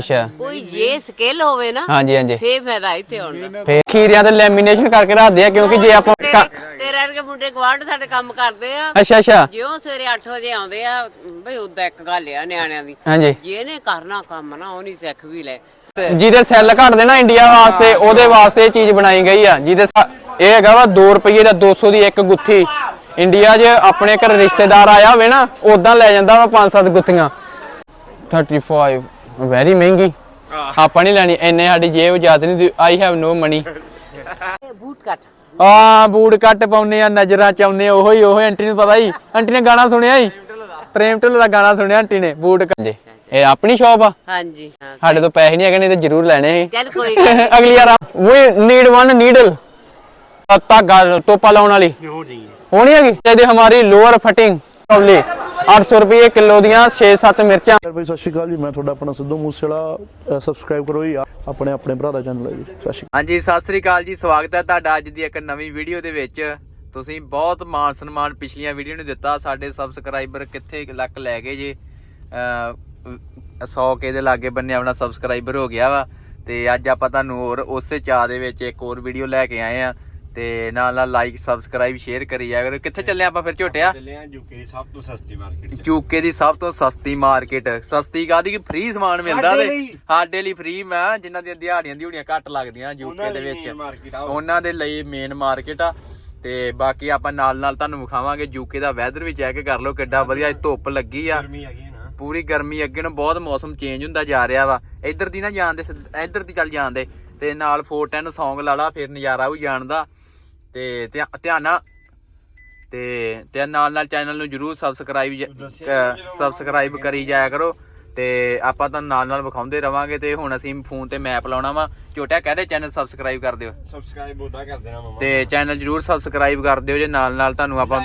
ਅੱਛਾ। ਕੋਈ ਜੇ ਸਕਿੱਲ ਹੋਵੇ ਨਾ ਹਾਂਜੀ ਹਾਂਜੀ। ਫੇਰ ਫਾਇਦਾ ਇੱਥੇ ਆਉਣ ਦਾ। ਫੇਰ ਖੀਰਿਆਂ ਤੇ ਲੈਮੀਨੇਸ਼ਨ ਕਰਕੇ ਰੱਖਦੇ ਆ ਕਿਉਂਕਿ ਜੇ ਆਪਾਂ ਤੇਰੇ ਕ- ਤੇਰੇ ਵਰਗੇ ਮੁੰਡੇ ਗਵਾਂਢ ਸਾਡੇ ਕੰਮ ਕਰਦੇ ਆ। ਅੱਛਾ ਅੱਛਾ। ਜਿਉਂ ਸਵੇਰੇ 8 ਵਜੇ ਆਉਂਦੇ ਆ ਬਈ ਉਦਾਂ ਇੱਕ ਗੱਲ ਆ ਨਿਆਣਿਆਂ ਦੀ। ਹਾਂਜੀ। ਜਿਹਨੇ ਕਰਨਾ ਕੰਮ ਨਾ ਉਹਨੀ ਸਿੱਖ ਵੀ ਲੈ। ਜਿਹਦੇ ਸੈੱਲ ਘਟਦੇ ਨਾ ਇੰਡੀਆ ਵਾਸਤੇ ਉਹਦੇ ਵਾਸਤੇ ਇਹ ਚੀਜ਼ ਬਣਾਈ ਗਈ ਆ। ਜਿਹਦੇ ਸਾ- ਇਹ ਹੈਗਾ ਵਾ 2 ਰੁਪਏ ਦਾ 200 ਦੀ ਇੱਕ ਗੁੱਥੀ। ਇੰਡੀਆ 'ਚ ਆਪਣੇ ਘਰ ਰਿਸ਼ਤੇਦਾਰ ਆਇਆ ਹੋਵੇ ਨਾ ਉਦਾਂ ਲੈ ਜਾਂਦਾ ਵਾ 5-7 ਗੁੱਥੀਆਂ। 35 ਵੈਰੀ ਮਹਿੰਗੀ। ਆਪਾਂ ਨਹੀਂ ਲੈਣੀ ਇੰਨੇ ਸਾਡੀ ਜੇਬ ਜ਼ਿਆਦਾ ਨਹੀਂ I have no money boot cut. ਆ ਬੂਟ ਕੱਟ ਪਾਉਨੇ ਆ ਨਜ਼ਰਾਂ ਚ ਆਉਨੇ ਉਹੋ ਹੀ ਉਹੋ ਆਂਟੀ ਨੂੰ ਪਤਾ ਹੀ। ਆਂਟੀ ਨੇ ਗਾਣਾ ਸੁਣਿਆ ਹੀ? ਪ੍ਰੇਮ ਢਿੱਲੋਂ ਦਾ ਗਾਣਾ ਸੁਣਿਆ ਆਂਟੀ ਨੇ ਬੂਟ ਕੱਟ। ਜੀ ਇਹ ਆਪਣੀ ਸ਼ਾਪ ਆ? ਹਾਂਜੀ ਹਾਂ। ਸਾਡੇ ਤੋਂ ਪੈਸੇ ਨਹੀਂ ਹੈਗੇ ਨਹੀਂ ਤੇ ਜ਼ਰੂਰ ਲੈਣੇ ਸੀ। ਚੱਲ ਕੋਈ ਗੱਲ। ਅਗਲੀ ਵਾਰ ਵੀ ਨੀਡ ਵਨ ਨੀਡਲ ਧਾਗਾ ਟੋਪਾ ਲਾਉਣ ਵਾਲੀ। ਹੋਣੀ ਹੈਗੀ? ਇਹਦੇ ਹਮਾਰੀ ਲੋਅਰ ਫਟਿੰਗ ਪ੍ਰੋਬਲੀ 800 ਰੁਪਏ ਕਿਲੋ ਦੀਆਂ 6-7 ਮਿਰਚਾਂ। ਯਾਰ ਸਤਿ ਸ਼੍ਰੀ ਅਕਾਲ ਜੀ ਮੈਂ ਤੁਹਾਡਾ ਆਪਣਾ ਸਿੱਧੂ ਮੂਸੇਵਾਲਾ ਸਬਸਕ੍ਰਾਈਬ ਕਰੋ ਜੀ ਆਪਣੇ ਆਪਣੇ ਭਰਾ ਦਾ ਚੈਨਲ ਹੈ ਜੀ ਸਤਿ ਸ਼੍ਰੀ ਹਾਂਜੀ ਸਤਿ ਸ੍ਰੀ ਅਕਾਲ ਜੀ ਸਵਾਗਤ ਹੈ ਤੁਹਾਡਾ ਅੱਜ ਦੀ ਇੱਕ ਨਵੀਂ ਵੀਡੀਓ ਦੇ ਵਿੱਚ। ਤੁਸੀਂ ਬਹੁਤ ਮਾਣ ਸਨਮਾਨ ਪਿਛਲੀਆਂ ਵੀਡੀਓ ਨੂੰ ਦਿੱਤਾ ਸਾਡੇ ਸਬਸਕ੍ਰਾਈਬਰ ਕਿੱਥੇ ਲੱਕ ਲੈ ਗਏ ਜੀ। ਅ 100 ਕੇ ਦੇ ਲਾਗੇ ਬੰਨੇ ਆਪਣਾ ਸਬਸਕ੍ਰਾਈਬਰ ਹੋ ਗਿਆ ਵਾ। ਤੇ ਅੱਜ ਆਪਾਂ ਤੁਹਾਨੂੰ ਹੋਰ ਉਸੇ ਚਾਹ ਦੇ ਵਿੱਚ ਇੱਕ ਹੋਰ ਵੀਡੀਓ ਲੈ ਕੇ ਆਏ ਆ ਤੇ ਨਾਲ ਨਾਲ ਲਾਈਕ ਸਬਸਕ੍ਰਾਈਬ ਸ਼ੇਅਰ ਕਰੀ ਜਾ ਕਰੋ। ਕਿੱਥੇ ਚੱਲੇ ਆਪਾਂ ਫਿਰ ਝੋਟਿਆ? ਚੱਲੇ ਆ ਯੂਕੇ ਦੀ ਸਭ ਤੋਂ ਸਸਤੀ ਮਾਰਕੀਟ ਯੂਕੇ ਦੀ ਸਭ ਤੋਂ ਸਸਤੀ ਮਾਰਕੀਟ ਸਸਤੀ ਕਾਦੀ ਕਿ ਫ੍ਰੀ ਸਮਾਨ ਮਿਲਦਾ ਤੇ। ਸਾਡੇ ਲਈ ਫ੍ਰੀ ਮੈਂ ਜਿਨ੍ਹਾਂ ਦੀਆਂ ਦਿਹਾੜੀਆਂ ਦਿਹੜੀਆਂ ਘੱਟ ਲੱਗਦੀਆਂ ਯੂਕੇ ਦੇ ਵਿੱਚ। ਉਹਨਾਂ ਦੇ ਲਈ ਮੇਨ ਮਾਰਕੀਟ ਆ। ਤੇ ਬਾਕੀ ਆਪਾਂ ਨਾਲ ਨਾਲ ਤੁਹਾਨੂੰ ਵਿਖਾਵਾਂਗੇ ਯੂਕੇ ਦਾ ਵੈਦਰ ਵੀ ਚੈੱਕ ਕਰ ਲਓ ਕਿੱਡਾ ਵਧੀਆ ਧੁੱਪ ਲੱਗੀ ਆ। ਗਰਮੀ ਹੈਗੀ ਪੂਰੀ ਗਰਮੀ ਅੱਗੇ ਨੂੰ ਬਹੁਤ ਮੌਸਮ ਚੇਂਜ ਹੁੰਦਾ ਜਾ ਰਿਹਾ ਵਾ। ਇੱਧਰ ਦੀ ਨਾ ਜਾਣ ਦੇ ਇੱਧਰ ਦੀ ਚੱਲ ਜਾਂਦੇ ਤੇ ਨਾਲ 410 Song ਲਾ ਲਾ ਫਿਰ ਨਜ਼ਾਰਾ ਵੀ ਜਾਣ ਦਾ ਤੇ ਧਿਆ- ਧਿਆਨ ਨਾਲ। ਤੇ ਤੇ ਨਾਲ ਨਾਲ ਚੈਨਲ ਨੂੰ ਜਰੂਰ ਸਬਸਕ੍ਰਾਈਬ ਸਬਸਕ੍ਰਾਈਬ ਕਰੀ ਜਾਇਆ ਕਰੋ। ਤੇ ਆਪਾਂ ਤੁਹਾਨੂੰ ਨਾਲ ਨਾਲ ਵਿਖਾਉਂਦੇ ਰਵਾਂਗੇ ਤੇ ਹੁਣ ਅਸੀਂ ਫੋਨ ਤੇ ਮੈਪ ਲਾਉਣਾ ਵਾ। ਝੋਟਿਆ ਕਹਦੇ ਚੈਨਲ ਸਬਸਕ੍ਰਾਈਬ ਕਰ ਦਿਓ। ਸਬਸਕ੍ਰਾਈਬ ਉਹਦਾ ਕਰ ਦੇਣਾ ਮਮਾ। ਤੇ ਚੈਨਲ ਜਰੂਰ ਸਬਸਕ੍ਰਾਈਬ ਕਰ ਦਿਓ ਜੇ ਨਾਲ ਨਾਲ ਤੁਹਾਨੂੰ ਆਪਾਂ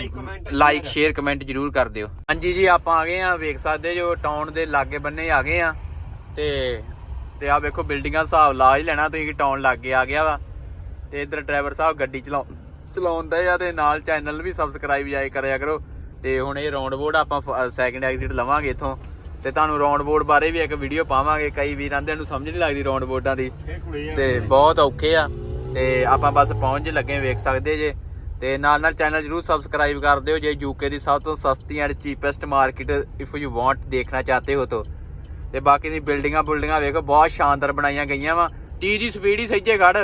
ਲਾਈਕ। ਸ਼ੇਅਰ ਕਮੈਂਟ ਜਰੂਰ ਕਰ ਦਿਓ। ਹਾਂਜੀ ਜੀ ਆਪਾਂ ਆ ਗਏ ਆ ਵੇਖ ਸਕਦੇ ਜੋ ਟਾਊਨ ਦੇ ਲਾਗੇ ਬੰਨੇ ਆ ਗਏ ਆ। ਤੇ ਤੇ ਆ ਵੇਖੋ ਬਿਲਡਿੰਗਾਂ ਹਿਸਾਬ ਲਾ ਹੀ ਲੈਣਾ ਤੁਸੀਂ ਕਿ ਟਾਊਨ ਲਾਗੇ ਆ ਗਿਆ ਵਾ। ਤੇ ਇਧਰ ਡਰਾਈਵਰ ਸਾਹਿਬ ਗੱਡੀ ਚਲਾਉ ਚਲਾਉਂਦੇ ਆ ਤੇ ਨਾਲ ਚੈਨਲ ਵੀ ਸਬਸਕ੍ਰਾਈਬ ਜਾਏ ਕਰਿਆ ਕਰੋ। ਤੇ ਹੁਣ ਇਹ ਰਾਉਂਡ ਬੋਰਡ ਆਪਾਂ ਸੈਕਿੰਡ ਐਗਜ਼ਿਟ ਲਵਾਂਗੇ ਇਥੋਂ। ਤੇ ਤੁਹਾਨੂੰ ਰਾਉਂਡ ਬੋਰਡ ਬਾਰੇ ਵੀ ਇੱਕ ਵੀਡੀਓ ਪਾਵਾਂਗੇ। ਕਈ ਵੀਰਾਂ ਦੇ ਨੂੰ ਸਮਝ ਨਹੀਂ ਲੱਗਦੀ ਰਾਉਂਡ ਬੋਰਡਾਂ ਦੀ। ਤੇ ਬਹੁਤ ਔਖੇ ਆ। ਤੇ ਆਪਾਂ ਬਸ ਪਹੁੰਚ ਲੱਗੇ ਵੇਖ ਸਕਦੇ ਜੇ। ਤੇ ਨਾਲ ਨਾਲ ਚੈਨਲ ਜਰੂਰ ਸਬਸਕ੍ਰਾਈਬ ਕਰ ਦਿਓ। ਜੇ ਯੂਕੇ ਦੀ ਸਭ ਤੋਂ ਸਸਤੀ and cheapest market if you want ਦੇਖਣਾ ਚਾਹਤੇ ਹੋ ਤੋ। ਤੇ ਬਾਕੀ ਦੀ ਬਿਲਡਿੰਗਾਂ ਬੁਲਡਿੰਗਾਂ ਵੇਖੋ ਬਹੁਤ ਸ਼ਾਨਦਾਰ ਬਣਾਈਆਂ ਗਈਆਂ ਵਾ। 30 ਦੀ ਸਪੀਡ ਹੀ ਸੱਜੇ ਖੜ।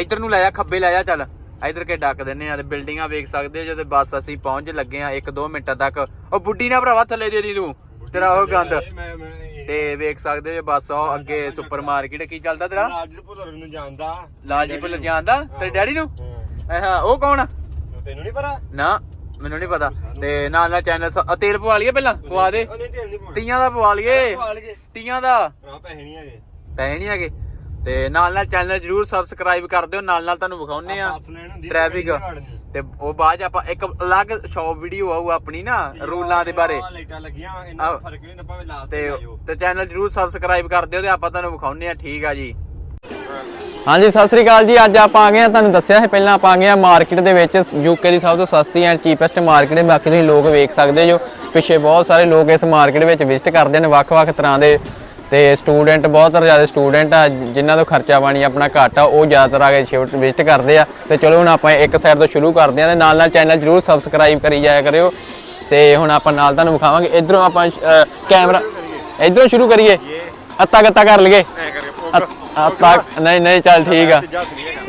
ਇਧਰ ਨੂੰ ਲੈ ਜਾ ਖੱਬੇ ਲੈ ਜਾ ਚੱਲ। ਇਧਰ ਕੇ ਡੱਕ ਦਿੰਨੇ ਆ ਤੇ ਬਿਲਡਿੰਗਾਂ ਵੇਖ ਸਕਦੇ ਹੋ ਜਦੋਂ ਬਸ ਅਸੀਂ ਪਹੁੰਚ ਲੱਗੇ ਆ 1-2 ਮਿੰਟਾਂ ਤੱਕ। ਉਹ ਬੁੱਢੀ ਨਾ ਭਰਾਵਾ ਥੱਲੇ ਦੇ ਦੀ ਤੂੰ। ਤੇਰਾ ਉਹ ਗੰਦ। ਤੇ ਵੇਖ ਸਕਦੇ ਹੋ ਬਸ ਉਹ ਅੱਗੇ ਸੁਪਰ ਮਾਰਕੀਟ ਕੀ ਚੱਲਦਾ ਤੇਰਾ? ਪੁੱਤਰ ਨੂੰ ਜਾਣਦਾ ਲਾਲਜੀਪੁਰ ਜਾਣਦਾ ਤੇਰੇ ਡੈਡੀ ਨੂੰ? ਹਾਂ। ਉਹ ਕੌਣ ਤੈਨੂੰ ਨਹੀਂ ਪਤਾ? ਨਾ। ਮੈਨੂੰ ਨਹੀਂ ਪਤਾ। ਤੇ ਨਾਲ ਨਾਲ ਚੈਨਲ ਤੇਲ ਪਵਾ ਲਈਏ ਪਹਿਲਾਂ? ਪਵਾ ਦੇ। ਉਹਨੇ ਤੇਲ ਨਹੀਂ ਪਾਉਣਾ। ਤੀਆਂ ਦਾ ਪਵਾ ਲਈਏ। ਪਵਾ ਲਈਏ। ਤੀਆਂ ਦਾ। ਭਰਾ ਪੈਸੇ ਨਹੀਂ ਹੈਗੇ। ਪੈਸੇ ਨਹੀਂ ਹੈਗੇ। ਤੇ ਨਾਲ ਨਾਲ ਚੈਨਲ ਜਰੂਰ ਸਬਸਕ੍ਰਾਈਬ ਕਰ ਦਿਓ। ਨਾਲ ਨਾਲ ਤੁਹਾਨੂੰ ਵਿਖਾਉਨੇ ਆ ਹੱਥ ਲੈਣ ਹੁੰਦੀ ਟ੍ਰੈਫਿਕ ਤੇ ਉਹ ਬਾਅਦ 'ਚ ਆਪਾਂ ਇੱਕ ਅਲੱਗ ਸ਼ਾਪ ਵੀਡੀਓ ਆਊ ਆਪਣੀ ਨਾ ਰੂਲਾਂ ਦੇ ਬਾਰੇ। ਆਹ ਲਾਈਟਾਂ ਲੱਗੀਆਂ ਇਹਨਾਂ ਆਹ। ਦਾ ਫ਼ਰਕ ਨਹੀਂ ਹੁੰਦਾ ਭਾਵੇਂ ਲਾਸਟ ਤੇ ਤੇ ਆਇਓ ਤੇ ਚੈਨਲ ਜਰੂਰ ਸਬਸਕ੍ਰਾਈਬ ਕਰ ਦਿਓ ਤੇ ਆਪਾਂ ਤੁਹਾਨੂੰ ਵਿਖਾਉਨੇ ਆ ਠੀਕ ਆ ਜੀ। ਹਾਂਜੀ ਸਤਿ ਸ੍ਰੀ ਅਕਾਲ ਜੀ। ਅੱਜ ਆਪਾਂ ਆ ਗਏ ਆ ਤੁਹਾਨੂੰ ਦੱਸਿਆ ਸੀ ਪਹਿਲਾਂ ਆਪਾਂ ਆ ਗਏ ਆ ਮਾਰਕੀਟ ਦੇ ਵਿੱਚ। ਯੂਕੇ ਦੀ ਸਭ ਤੋਂ ਸਸਤੀ ਐਂਡ ਚੀਪੈਸਟ ਮਾਰਕੀਟ ਬਾਕੀ ਤੁਸੀਂ ਲੋਕ ਵੇਖ ਸਕਦੇ ਜੋ ਪਿੱਛੇ ਬਹੁਤ ਸਾਰੇ ਲੋਕ ਇਸ ਮਾਰਕੀਟ ਵਿੱਚ ਵਿਜ਼ਿਟ ਕਰਦੇ ਨੇ ਵੱਖ-ਵੱਖ ਤਰ੍ਹਾਂ ਦੇ। ਤੇ ਸਟੂਡੈਂਟ ਬਹੁਤ ਜ਼ਿਆਦਾ ਸਟੂਡੈਂਟ ਆ ਜਿਨ੍ਹਾਂ ਦਾ ਖਰਚਾ ਪਾਣੀ ਆਪਣਾ ਘੱਟ ਆ ਉਹ ਜ਼ਿਆਦਾਤਰ ਆ ਕੇ ਵਿਜ਼ਿਟ ਕਰਦੇ ਆ। ਤੇ ਚਲੋ ਹੁਣ ਆਪਾਂ ਇੱਕ ਸਾਈਡ ਤੋਂ ਸ਼ੁਰੂ ਕਰਦੇ ਆ ਤੇ ਨਾਲ ਨਾਲ ਚੈਨਲ ਜਰੂਰ ਸਬਸਕ੍ਰਾਈਬ ਕਰੀ ਜਾਇਆ ਕਰਿਓ। ਤੇ ਹੁਣ ਆਪਾਂ ਨਾਲ ਤੁਹਾਨੂੰ ਵਿਖਾਵਾਂਗੇ। ਇਧਰੋਂ ਆਪਾਂ ਕੈਮਰਾ ਇਧਰੋਂ ਸ਼ੁਰੂ ਕਰੀਏ। ਅੱਤਾ ਗੱਤਾ ਕਰ ਲਈਏ। ਅੱਤਾ ਨਹੀਂ ਨਹੀਂ ਚੱਲ ਠੀਕ ਆ।